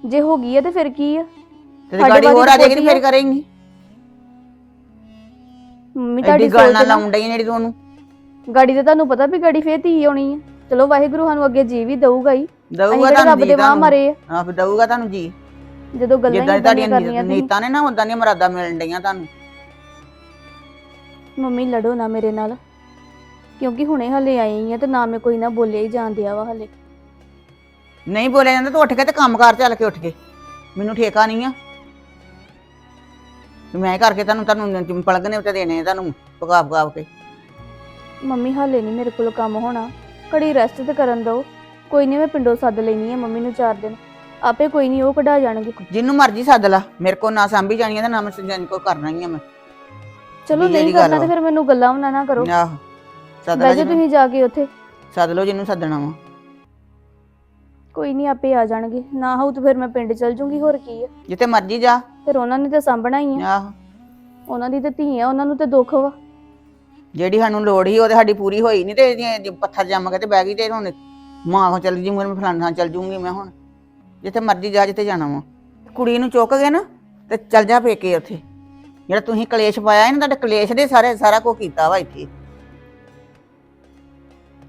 ਜੇ ਹੋ ਗਈ ਆ ਤੇ ਫਿਰ ਕੀ ਆ? ਤੇ ਸਾਡੇ ਗਾੜੀ ਹੋਰ ਆ ਵਾਲੀ ਜਾਏਗੀ ਤੇ ਪੋਤੀ ਫਿਰ ਕਰੇਂਗੀ। ਮੰਮੀ ਐਡੀ ਤੁਹਾਡੀ ਗੱਲ ਸੋਚ ਨਾਲ ਨਾ ਲਾਉਣ ਡਈ ਜਿਹੜੀ ਤੂੰ ਉਹਨੂੰ। ਗਾੜੀ ਤੇ ਤੁਹਾਨੂੰ ਪਤਾ ਵੀ ਗਾੜੀ ਫੇਰ ਧੀ ਆਉਣੀ ਆ। ਚਲੋ ਵਾਹਿਗੁਰੂ ਸਾਨੂੰ ਅੱਗੇ ਜੀ ਵੀ ਦਊਗਾ ਹੀ। ਅਸੀਂ ਦਊਗਾ ਕਿਹੜਾ ਤੁਹਾਨੂੰ ਰੱਬ ਜੀ ਦੇ ਵਾਹ ਤੁਹਾਨੂੰ। ਮਾਰੇ ਆ। ਆਹ ਫਿਰ ਦਊਗਾ ਤੁਹਾਨੂੰ ਜੀ। ਜਦੋਂ ਗੱਲਾਂ ਜਿੱਦਾਂ ਹੀ ਤੁਹਾਡੀਆਂ ਏਦਾਂ ਦੀਆਂ ਕਰਨੀਆਂ ਤੁਸੀਂ ਨੀਤਾਂ ਨੇ ਨਾ ਉਦਾਂ ਦੀਆਂ ਮਰਾਦਾ ਮਿਲਣ ਡਈਆਂ ਤੁਹਾਨੂੰ। ਮੰਮੀ ਲੜੋ ਨਾ ਮੇਰੇ ਨਾਲ। ਕਿਉਂਕਿ ਹੁਣੇ ਹਲੇ ਹੀ ਆ ਤੇ ਨਾ ਮੈਂ ਕੋਈ ਨਾ ਬੋਲਿਆ ਹੀ ਜਾਣ ਦਿਆ ਵਾ ਹਲੇ। ਨਹੀਂ ਬੋਲਿਆ ਜਾਂਦਾ ਤੂੰ ਉੱਠ ਕੇ ਤੇ ਕੰਮ ਕਰ ਚੱਲ ਕੇ ਉੱਠ ਕੇ। ਮੈਨੂੰ ਠੇਕਾ ਨਹੀਂ ਆ। ਮੈਂ ਕਰਕੇ ਤੁਹਾਨੂੰ ਤੁਹਾਨੂੰ ਪਲਗਨੇ ਉੱਤੇ ਦੇਣੇ ਆ ਤੁਹਾਨੂੰ ਪਕਾ ਪਕਾ ਕੇ। ਮੰਮੀ ਹਾਲੇ ਨਹੀਂ ਮੇਰੇ ਕੋਲ ਕੰਮ ਹੋਣਾ। ਘੜੀ ਰੈਸਟ ਤੇ ਕਰਨ ਦਿਓ। ਕੋਈ ਨਹੀਂ ਮੈਂ ਪਿੰਡੋਂ ਸੱਦ ਲੈਣੀ ਆ ਮੰਮੀ ਨੂੰ ਚਾਰ ਦਿਨ। ਆਪੇ ਕੋਈ ਨਹੀਂ ਉਹ ਕਢਾ ਜਾਣਗੇ। ਜਿੰਨੂੰ ਮਰਜ਼ੀ ਸੱਦ ਲਾ। ਮੇਰੇ ਕੋਲ ਨਾ ਸਾਂਭੀ ਜਾਣੀਆਂ ਤੇ ਨਾ ਮੈਂ ਸੰਜਨ ਕੋ ਕਰਨਾ ਹੀ ਆ ਮੈਂ। ਚਲੋ ਨਹੀਂ ਕਰਨਾ ਤੇ। ਫਿਰ ਮੈਨੂੰ ਗੱਲਾਂ ਨਾ ਨਾ ਕਰੋ। ਆਹੋ। ਸੱਦ ਲਾ ਜਿਹਨੂੰ ਤੁਸੀਂ ਜਾ ਕੇ ਉੱਥੇ। ਸੱਦ ਲਓ ਜਿਹਨੂੰ ਸੱਦਣਾ ਵਾ। ਕੋਈ ਨਹੀਂ ਆਪੇ ਆ ਜਾਣਗੇ। ਨਾ ਹੋਊ ਤਾਂ ਫਿਰ ਮੈਂ ਪਿੰਡ ਚਲ ਜੂੰਗੀ ਹੋਰ ਕੀ ਆ? ਜਿੱਥੇ ਮਰਜ਼ੀ ਜਾ। ਫਿਰ ਉਹਨਾਂ ਨੇ ਤਾਂ ਸਾਂਭਣਾ ਹੀ ਆ। ਆਹੋ। ਉਹਨਾਂ ਦੀ ਤੇ ਧੀ ਆ ਉਹਨਾਂ ਨੂੰ ਤੇ ਦੁੱਖ ਵਾ। ਜਿਹੜੀ ਸਾਨੂੰ ਲੋੜ ਸੀ ਉਹ ਤੇ ਸਾਡੀ ਪੂਰੀ ਹੋਈ ਨਹੀਂ ਤੇ ਜੇ- ਜੇ ਪੱਥਰ ਜੰਮ ਕੇ ਤੇ ਬਹਿ ਗਈ ਤੇ ਹੁਣ ਮਾਂ ਕੋ ਚੱਲ ਜੀ ਮੈਂ ਫਲਾਣਾ ਚੱਲ ਜੂੰਗੀ ਮੈਂ ਹੁਣ। ਜਿੱਥੇ ਮਰਜ਼ੀ ਜਾ ਜਿੱਥੇ ਜਾਣਾ ਵਾ। ਕੁੜੀ ਨੂੰ ਚੁੱਕ ਕੇ ਨਾ ਤੇ ਚੱਲ ਜਾ ਪੇਕੇ ਉੱਥੇ। ਜਿਹੜਾ ਤੁਸੀਂ ਕਲੇਸ਼ ਪਾਇਆ ਇਹਨਾਂ ਤੁਹਾਡੇ ਕਲੇਸ਼ ਦੇ ਸਾਰੇ ਸਾਰਾ ਕੁਝ ਕੀਤਾ ਵਾ ਇੱਥੇ।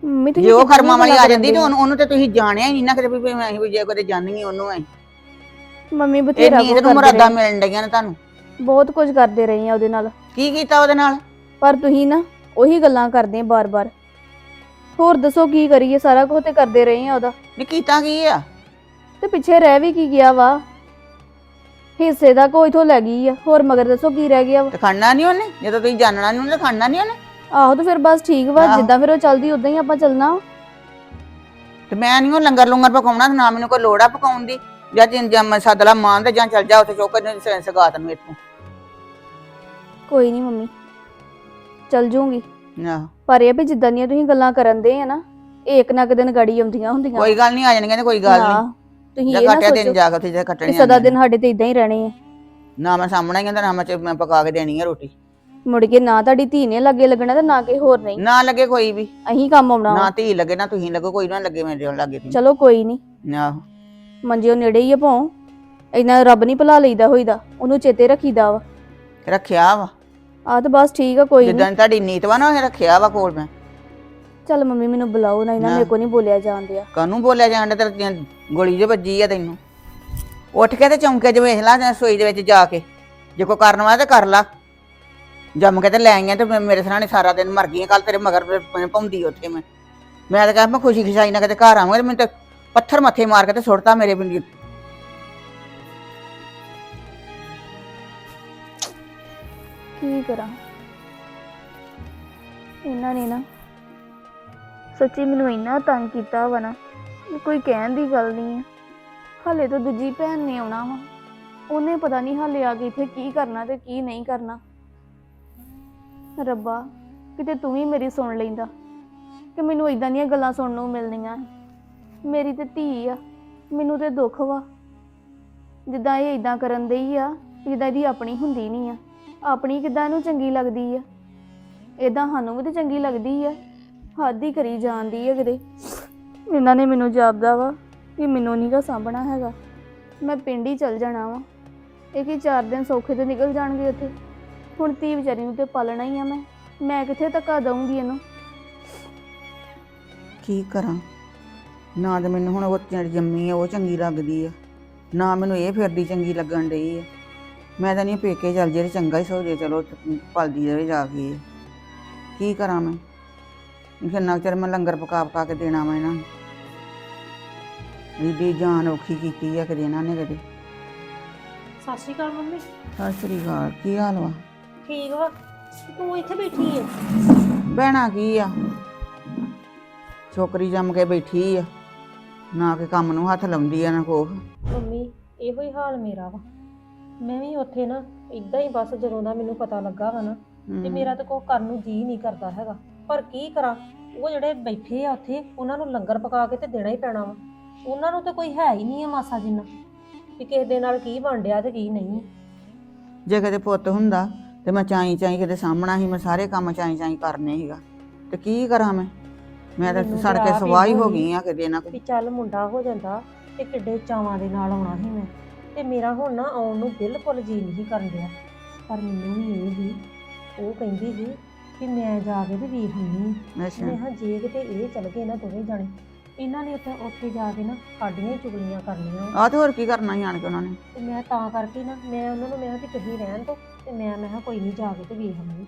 ਮੰਮੀ ਤੁਸੀਂ ਜੇ ਉਹ ਕਿੱਦਾਂ ਕਰਮਾਂ ਵਾਲੀ ਆ ਜਾਂਦੀ ਤੇ ਉਹਨੂੰ ਉਹਨੂੰ ਤੇ ਤੁਸੀਂ ਜਾਣਿਆ ਹੀ ਨਹੀਂ ਨਾ ਕਿਤੇ ਵੀ ਵੀ ਅਸੀਂ ਵੀ ਜੇ ਕਦੇ ਜਾਣੀ ਉਹਨੂੰ ਐ। ਹੋ? ਮੰਮੀ ਇਹ ਬਥੇਰਾ ਨੀਂਦ ਕੁਝ ਨੂੰ ਮੁਰਾਦਾਂ ਰਹੇ ਮਿਲਣ ਡਈਆਂ ਨੇ ਤੁਹਾਨੂੰ। ਬਹੁਤ ਕੁਝ ਕਰਦੇ ਰਹੇ ਆ ਉਹਦੇ ਨਾਲ। ਕੀ ਕੀਤਾ ਉਹਦੇ ਨਾਲ? ਪਰ ਤੁਸੀਂ ਨਾ ਉਹੀ ਗੱਲਾਂ ਕਰਦੇ ਆ ਬਾਰ-ਬਾਰ। ਹੋਰ ਦੱਸੋ ਕੀ ਕਰੀਏ ਸਾਰਾ ਕੁਝ ਤੇ ਕਰਦੇ ਰਹੇ ਆ ਉਹਦਾ। ਨੀ ਕੀਤਾ ਕੀ ਆ? ਤੇ ਪਿੱਛੇ ਰਹਿ ਵੀ ਕੀ ਗਿਆ ਵਾ? ਹਿੱਸੇ ਦਾ ਕੋਈ ਇਥੋਂ ਲੈ ਗਈ ਆ। ਹੋਰ ਮਗਰ ਦੱਸੋ ਕੀ ਰਹਿ ਗਿਆ ਵਾ? ਤੇ ਖੜਨਾ ਨਹੀਂ ਉਹਨੇ? ਜਦੋਂ ਤੁਸੀਂ ਜਾਣਨਾ ਨਹੀਂ ਉਹਨੇ ਤਾਂ ਖੜਨਾ ਨਹੀਂ ਉਹਨੇ? ਆਹੋ ਤੇ ਫਿਰ ਬਸ ਠੀਕ ਵਾ ਆਹੋ। ਜਿੱਦਾਂ ਫਿਰ ਉਹ ਚੱਲਦੀ ਉਦਾਂ ਹੀ ਆਪਾਂ ਚੱਲਣਾ। ਤੇ ਮੈਂ ਨਹੀਂ ਉਹ ਲੰਗਰ ਲੰਗਰ ਪਕਾਉਣਾ ਤੇ ਨਾ ਮੈਨੂੰ ਕੋਈ ਲੋੜ ਆ ਪਕਾਉਣ ਦੀ ਜਾਂ ਜਿੰਨ ਜਮ ਸਦਲਾ ਮਾਨ ਤੇ ਜਾਂ ਚੱਲ ਜਾ ਉੱਥੇ ਚੋਕਰ ਨੂੰ ਸ- ਸਗਾਤ ਨੂੰ ਇੱਥੋਂ। ਕੋਈ ਨਹੀਂ ਮੰਮੀ ਚੱਲ ਜੂੰਗੀ। ਆਹੋ ਪਰ ਇਹ ਵੀ ਜਿੱਦਾਂ ਦੀਆਂ ਤੁਸੀਂ ਗੱਲਾਂ ਕਰਨ ਦੇ ਆ ਨਾ ਇਹ ਇੱਕ ਨਾ ਇੱਕ ਦਿਨ ਗਾੜੀ ਆਉਂਦੀਆਂ ਹੁੰਦੀਆਂ। ਕੋਈ ਗੱਲ ਨਹੀਂ ਆ ਜਾਣਗੇ ਤੇ ਕੋਈ ਗੱਲ ਨਹੀਂ ਤੁਸੀਂ ਜਾਂ ਇਹ ਨਾ ਕੱਟਿਆ ਦਿਨ ਸੋਚੋ ਜਾ ਕੇ ਉੱਥੇ ਜੇ ਕਿ ਕੱਟਣੀ ਸਦਾ ਦਿਨ ਸਾਡੇ ਤੇ ਇਦਾਂ ਹੀ ਰਹਿਣੇ ਆ। ਨਾ ਮੈਂ ਸਾਹਮਣਾ ਹੀ ਕਹਿੰਦਾ ਨਾ ਮੈਂ ਚ- ਮੈਂ ਪਕਾ ਕੇ ਦੇਣੀ ਹੈ ਰੋਟੀ। ਮੁੜ ਕੇ ਨਾ ਤੁਹਾਡੀ ਧੀ ਨੇ ਲੱਗੇ ਲੱਗਣਾ ਤੇ ਨਾ ਕਿਸੇ ਹੋਰ ਨਹੀਂ ਨਾ ਲੱਗੇ ਕੋਈ ਵੀ। ਅਹੀਂ ਕੰਮ ਆਉਣਾ ਨਾ ਵਾ। ਧੀ ਲੱਗੇ ਨਾ ਤੁਸੀਂ ਲੱਗੋ ਕੋਈ ਨਾ ਲੱਗੇ ਮੇਰੇ ਲੱਗੇ ਤੁਸੀਂ। ਚਲੋ ਕੋਈ ਨਹੀਂ ਆਹੋ। ਮੰਜਿਓ ਨੇੜੇ ਹੀ ਆ ਭੋਂ। ਇੰਨਾ ਰੱਬ ਨਹੀਂ ਭੁਲਾ ਲਈਦਾ ਹੋਈਦਾ ਉਹਨੂੰ ਚੇਤੇ ਰੱਖੀਦਾ ਵਾ। ਰੱਖਿਆ ਵਾ। ਆ ਤਾਂ ਬਸ ਠੀਕ ਆ ਕੋਈ ਨਹੀਂ ਜਿੱਦਾਂ ਤੁਹਾਡੀ ਨੀਤ ਵਾ ਨਾ ਉਹ ਰੱਖਿਆ ਵਾ ਕੋਲ ਮੈਂ। ਚੱਲ ਮੰਮੀ ਮੈਨੂੰ ਬੁਲਾਓ ਨਾ ਇਹਨਾਂ ਨਾ। ਮੇਰੇ ਕੋ ਨਹੀਂ ਬੋਲਿਆ ਜਾਂਦਿਆ ਕਾਨੂੰ ਬੋਲਿਆ ਜਾਂਦਾ ਤੇ ਤੇਰੀਆਂ ਗੋਲੀ ਜੇ ਵੱਜੀ ਆ ਤੈਨੂੰ। ਉੱਠ ਕੇ ਤੇ ਚੌਂਕੇ 'ਚ ਵੇਖ ਲਾ ਜਾਂ ਰਸੋਈ ਦੇ ਵਿੱਚ ਜਾ ਕੇ। ਜੇ ਕੋ ਕਰਨ ਵਾ ਤੇ ਕਰ ਲਾ। ਜੰਮ ਕੇ ਤੇ ਲੈ ਆਈਆਂ ਤੇ ਮੈਂ- ਮੇਰੇ ਸਰਾਣੇ ਸਾਰਾ ਦਿਨ ਮਰ ਗਈਆਂ ਕੱਲ ਤੇਰੇ ਮਗਰ ਪ- ਉੱਥੇ ਮੈਂ। ਮੈਂ ਤਾਂ ਕਹਿੰਦਾ ਮੈਂ ਖੁਸ਼ੀ ਖੁਸ਼ਾਈ ਨਾਲ ਕਿਤੇ ਘਰ ਆਵਾਂਗਾ ਤੇ ਮੈਨੂੰ ਤਾਂ ਪੱਥਰ ਮੱਥੇ ਮਾਰ ਕੇ ਤੇ ਸੁੱਟਤਾ ਮੇਰੇ ਪਿੰਡੀ ਕੀ ਕਰਾਂ? ਇਹਨਾਂ ਨੇ ਨਾ ਸੱਚੀ ਮੈਨੂੰ ਇੰਨਾ ਤੰਗ ਕੀਤਾ ਵਾ ਨਾ ਕਿ ਕੋਈ ਕਹਿਣ ਦੀ ਗੱਲ ਨਹੀਂ ਹੈ ਹਾਲੇ ਤਾਂ ਦੂਜੀ ਭੈਣ ਨੇ ਆਉਣਾ ਵਾ। ਉਹਨੇ ਪਤਾ ਨਹੀਂ ਹਾਲੇ ਆ ਕੇ ਇੱਥੇ ਕੀ ਕਰਨਾ ਤੇ ਕੀ ਨਹੀਂ ਕਰਨਾ। ਰੱਬਾ, ਕਿਤੇ ਤੂੰ ਵੀ ਮੇਰੀ ਸੁਣ ਲੈਂਦਾ ਕਿ ਮੈਨੂੰ ਇਦਾਂ ਦੀਆਂ ਗੱਲਾਂ ਸੁਣਨ ਨੂੰ ਮਿਲਣੀਆਂ ਮੇਰੀ ਤੇ ਧੀ ਆ, ਮੈਨੂੰ ਤੇ ਦੁੱਖ ਵਾ। ਜਿੱਦਾਂ ਇਹ ਇਦਾਂ ਕਰਨ ਦੇਈ ਆ, ਜਿੱਦਾਂ ਇਹਦੀ ਆਪਣੀ ਹੁੰਦੀ ਨਹੀਂ ਆ। ਆਪਣੀ ਕਿਦਾਂ ਇਹਨੂੰ ਚੰਗੀ ਲੱਗਦੀ ਆ? ਇਦਾਂ ਸਾਨੂੰ ਵੀ ਤੇ ਚੰਗੀ ਲੱਗਦੀ ਆ। ਹੱਦ ਹੀ ਕਰੀ ਜਾਂਦੀ ਆ ਕਿਤੇ। ਇਹਨਾਂ ਨੇ ਮੈਨੂੰ ਜਾਪਦਾ ਵਾ ਕਿ ਮੈਨੂੰ ਨਹੀਂ ਸਾਂਭਣਾ ਹੈਗਾ। ਮੈਂ ਪਿੰਡ ਹੀ ਚਲ ਜਾਣਾ ਵਾ। ਇਹ ਕੀ ਚਾਰ ਦਿਨ ਸੌਖੇ ਤੇ ਨਿਕਲ ਜਾਣਗੇ ਉੱਥੇ? ਹੁਣ ਤੀ ਵਿਚਾਰੀ ਨੂੰ ਤੇ ਪਾਲਣਾ ਹੀ ਆ ਮੈਂ। ਮੈਂ ਕਿੱਥੇ ਧੱਕਾ ਦਊਂਗੀ ਇਹਨੂੰ? ਕੀ ਕਰਾਂ? ਨਾ ਤੇ ਮੈਨੂੰ ਹੁਣ ਉਹ ਜਿਹੜੀ ਜੰਮੀ ਆ ਉਹ ਚੰਗੀ ਲੱਗਦੀ ਆ। ਨਾ ਮੈਨੂੰ ਇਹ ਫਿਰਦੀ ਚੰਗੀ ਲੱਗਣ ਡਈ ਆ। ਮੈਂ ਤਾਂ ਨਹੀਂ ਪੇਕੇ ਚੱਲ ਜੇ ਤੇ ਚੰਗਾ ਹੀ ਸੋ ਜੇ ਚਲੋ ਪਲਦੀ ਰਹੇ ਜਾ ਕੇ। ਕੀ ਕਰਾਂ ਮੈਂ? ਕਿੰਨਾ ਚਿਰ ਮੈਂ ਲੰਗਰ ਪਕਾ ਪਕਾ ਕੇ ਦੇਣਾ ਵਾ ਇਹਨਾਂ ਨੂੰ। ਏਡੀ ਜਾਨ ਔਖੀ ਕੀਤੀ ਆ ਕਦੇ ਇਹਨਾਂ ਨੇ ਕਦੇ। ਸਤਿ ਸ਼੍ਰੀ ਅਕਾਲ ਮੰਮੀ। ਸਤਿ ਸ੍ਰੀ ਅਕਾਲ ਕੀ ਹਾਲ ਵਾ? ਠੀਕ ਵਾ। ਤੂੰ ਇੱਥੇ ਬੈਠੀ ਹੈ ਬਹਿਣਾ ਕੀ ਆ? ਛੋਕਰੀ ਜੰਮ ਕੇ ਬੈਠੀ ਆ। ਨਾ ਕਿ ਕੰਮ ਨੂੰ ਹੱਥ ਲਾਉਂਦੀ ਆ ਨਾ ਕੋਹ ਮੰਮੀ ਇਹੋ ਹੀ ਹਾਲ ਮੇਰਾ ਵਾ। ਮੈਂ ਵੀ ਉੱਥੇ ਨਾ ਇਦਾਂ ਹੀ ਬਸ ਜਦੋਂ ਦਾ ਮੈਨੂੰ ਪਤਾ ਲੱਗਾ ਵਾ ਨਾ ਤੇ ਮੇਰਾ ਤਾਂ ਕੋਈ ਕਰਨ ਨੂੰ ਜੀ ਨਹੀਂ ਕਰਦਾ ਹੈਗਾ। ਪਰ ਕੀ ਕਰਾਂ ਉਹ ਜਿਹੜੇ ਬੈਠੇ ਆ ਉੱਥੇ ਉਹਨਾਂ ਨੂੰ ਲੰਗਰ ਪਕਾ ਕੇ ਤੇ ਦੇਣਾ ਹੀ ਪੈਣਾ ਵਾ। ਉਹਨਾਂ ਨੂੰ ਤਾਂ ਕੋਈ ਹੈ ਹੀ ਨਹੀਂ ਆ ਮਾਸਾ ਜਿੰਨਾ। ਵੀ ਕਿਸੇ ਦੇ ਨਾਲ ਕੀ ਬਣ ਡਿਆ ਤੇ ਕੀ ਨਹੀਂ। ਜੇ ਕਦੇ ਪੁੱਤ ਹੁੰਦਾ ਤੇ ਮੈਂ ਚਾਈ ਚਾਈ ਕਿਤੇ ਸਾਹਮਣਾ ਸੀ ਮੈਂ ਸਾਰੇ ਕੰਮ ਚਾਈ ਚਾਈ ਕਰਨੇ ਸੀਗਾ। ਤੇ ਕੀ ਕਰਾਂ ਮੈਂ? ਮੈਂ ਤਾਂ ਸੜ ਤਾਂ ਕੇ ਸਵਾਹ ਹੀ ਹੋ ਹੀ- ਗਈ ਆ ਕਿਤੇ ਨਾ ਵੀ ਚੱਲ ਮੁੰਡਾ ਹੋ ਜਾਂਦਾ ਤੇ ਕਿੱਡੇ ਚਾਵਾਂ ਦੇ ਨਾਲ ਆਉਣਾ ਸੀ ਮੈਂ। ਤੇ ਮੇਰਾ ਹੁਣ ਨਾ ਆਉਣ ਨੂੰ ਬਿਲਕੁਲ ਜੀ ਨਹੀਂ ਕਰਨ ਡਿਆ ਪਰ ਮੈਨੂੰ ਵੀ ਇਹ ਸੀ ਉਹ ਕਹਿੰਦੀ ਸੀ ਕਿ ਮੈਂ ਜਾ ਕੇ ਤੇ ਵੇਖ ਹਾਂ। ਅੱਛਾ। ਮੈਂ ਹਾਂ ਜੇ ਕਿਤੇ ਇਹ ਚਲ ਗਏ ਨਾ ਦੋਵੇਂ ਜਾਣੇ ਇਹਨਾਂ ਨੇ ਉੱਥੇ ਉੱਥੇ ਜਾ ਕੇ ਨਾ ਸਾਡੀਆਂ ਹੀ ਚੁਗਲੀਆਂ ਕਰਨੀਆਂ। ਆ ਤੇ ਹੋਰ ਕੀ ਕਰਨਾ ਸੀ ਆਣ ਕੇ ਉਹਨਾਂ ਨੇ? ਤੇ ਮੈਂ ਤਾਂ ਕਰਕੇ ਨਾ ਮੈਂ ਉਹਨਾਂ ਨੂੰ ਮੈਂ ਕਿਹਾ ਕਿ ਤੁਸੀਂ ਰਹਿਣ ਦੋ। ਤੇ ਮੈਂ ਮੈਂ ਕਿਹਾ ਕੋਈ ਨਹੀਂ ਜਾ ਕੇ ਤੇ ਵੇਖ ਆਉਂਦੀ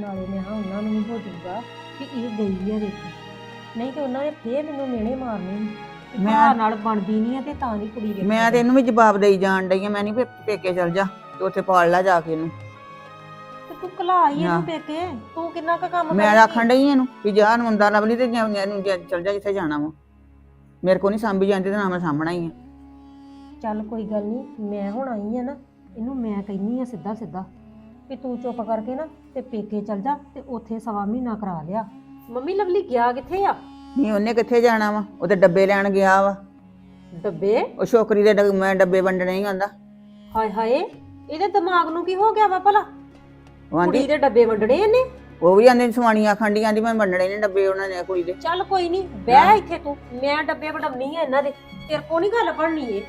ਨਾਲੇ ਮੈਂ ਕਿਹਾ ਉਹਨਾਂ ਨੂੰ ਵੀ ਹੋ ਜਾਊਗਾ ਕਿ ਇਹ ਗਈ ਆ ਵੇਖ ਨਹੀਂ ਤੇ ਉਹਨਾਂ ਨੇ ਫੇਰ ਮੈਨੂੰ ਮਿਹਣੇ ਮਾਰਨੇ ਸੀ ਕਿ ਮੈਂ- ਭਰਾ ਨਾਲ ਬਣਦੀ ਨਹੀਂ ਆ ਤੇ ਤਾਂ ਨਹੀਂ ਕੁੜੀ ਵੇਖਣ ਮੈਂ ਤੇ ਇਹਨੂੰ ਵੀ ਜਵਾਬ ਦੇਈ ਜਾਣ ਡਈ ਆ ਮੈਂ ਨਹੀਂ ਪੇਕੇ ਚਲ ਜਾ ਤੇ ਉੱਥੇ ਪਾਲ ਲੈ ਜਾ ਕੇ ਇਹਨੂੰ। ਤੇ ਤੂੰ ਕਲਾ ਹੀ ਹਾਂ। ਇਹਨੂੰ ਪੇਕੇ। ਤੂੰ ਕਿੰਨਾ ਕੁ ਕੰਮ ਮੈਂ ਕਰੇਂਗੀ? ਆਖਣ ਡਈ ਇਹਨੂੰ ਵੀ ਜਾ ਮੁੰਡਾ ਲੱਭ ਲਈ ਤੇ ਜਾਂ- ਜਾਂ ਇਹਨੂੰ ਜਾਂ ਚਲ ਜਾ ਜਿੱਥੇ ਜਾਣਾ ਵਾ। ਮੇਰੇ ਕੋ ਨਹੀਂ ਸਾਂਭੀ ਜਾਂਦੀ ਤੇ ਨਾ ਮੈਂ ਸਾਂਭਣਾ ਹੀ ਆ। ਚੱਲ ਕੋਈ ਗੱਲ ਨਹੀਂ ਮੈਂ ਹੁਣ ਆਈ ਆ ਨਾ ਇਹਨੂੰ ਮੈਂ ਕਹਿੰਨੀ ਆ ਸਿੱਧਾ ਸਿੱਧਾ ਵੀ ਤੂੰ ਚੁੱਪ ਕਰਕੇ ਨਾ ਤੇ ਪੇਕੇ ਚਲ ਜਾ ਤੇ ਉੱਥੇ ਸਵਾ ਮਹੀਨਾ ਕਰਾ ਲਿਆ। ਮੰਮੀ ਲਵਲੀ ਗਿਆ ਕਿੱਥੇ ਆ? ਨਹੀਂ ਉਹਨੇ ਕਿੱਥੇ ਜਾਣਾ ਵਾ? ਉਹ ਤੇ ਡੱਬੇ ਲੈਣ ਗਿਆ ਵਾ। ਡੱਬੇ? ਉਹ ਛੋਕਰੀ ਦੇ ਡੱਬ- ਮੈਂ ਡੱਬੇ ਵੰਡਣੇ ਹੀ ਆਂਦਾ ਹਾਏ ਹਾਏ ਇਹਦੇ ਦਿਮਾਗ ਨੂੰ ਕੀ ਹੋ ਗਿਆ ਵਾ ਭਲਾ? ਉਹ ਆਂਦੀ ਕੁੜੀ ਦੇ ਡੱਬੇ ਵੰਡਣੇ ਇਹਨੇ? ਉਹ ਵੀ ਆਂਦੇ ਸਵਾਣੀਆਂ ਖੰਡੀਆਂ ਦੀ ਮੈਂ ਵੰਡਣੇ ਨੇ ਡੱਬੇ ਉਹਨਾਂ ਨੇ ਕੁੜੀ ਦੇ। ਚੱਲ ਕੋਈ ਨਹੀਂ ਬਹਿ ਇੱਥੇ ਤੂੰ। ਮੈਂ ਡੱਬੇ ਵਡਾਉਣੀ ਆ ਇਹਨਾਂ ਦੇ। ਤੇਰੇ ਕੋ ਨਹੀਂ ਗੱਲ ਬਣਨੀ ਏ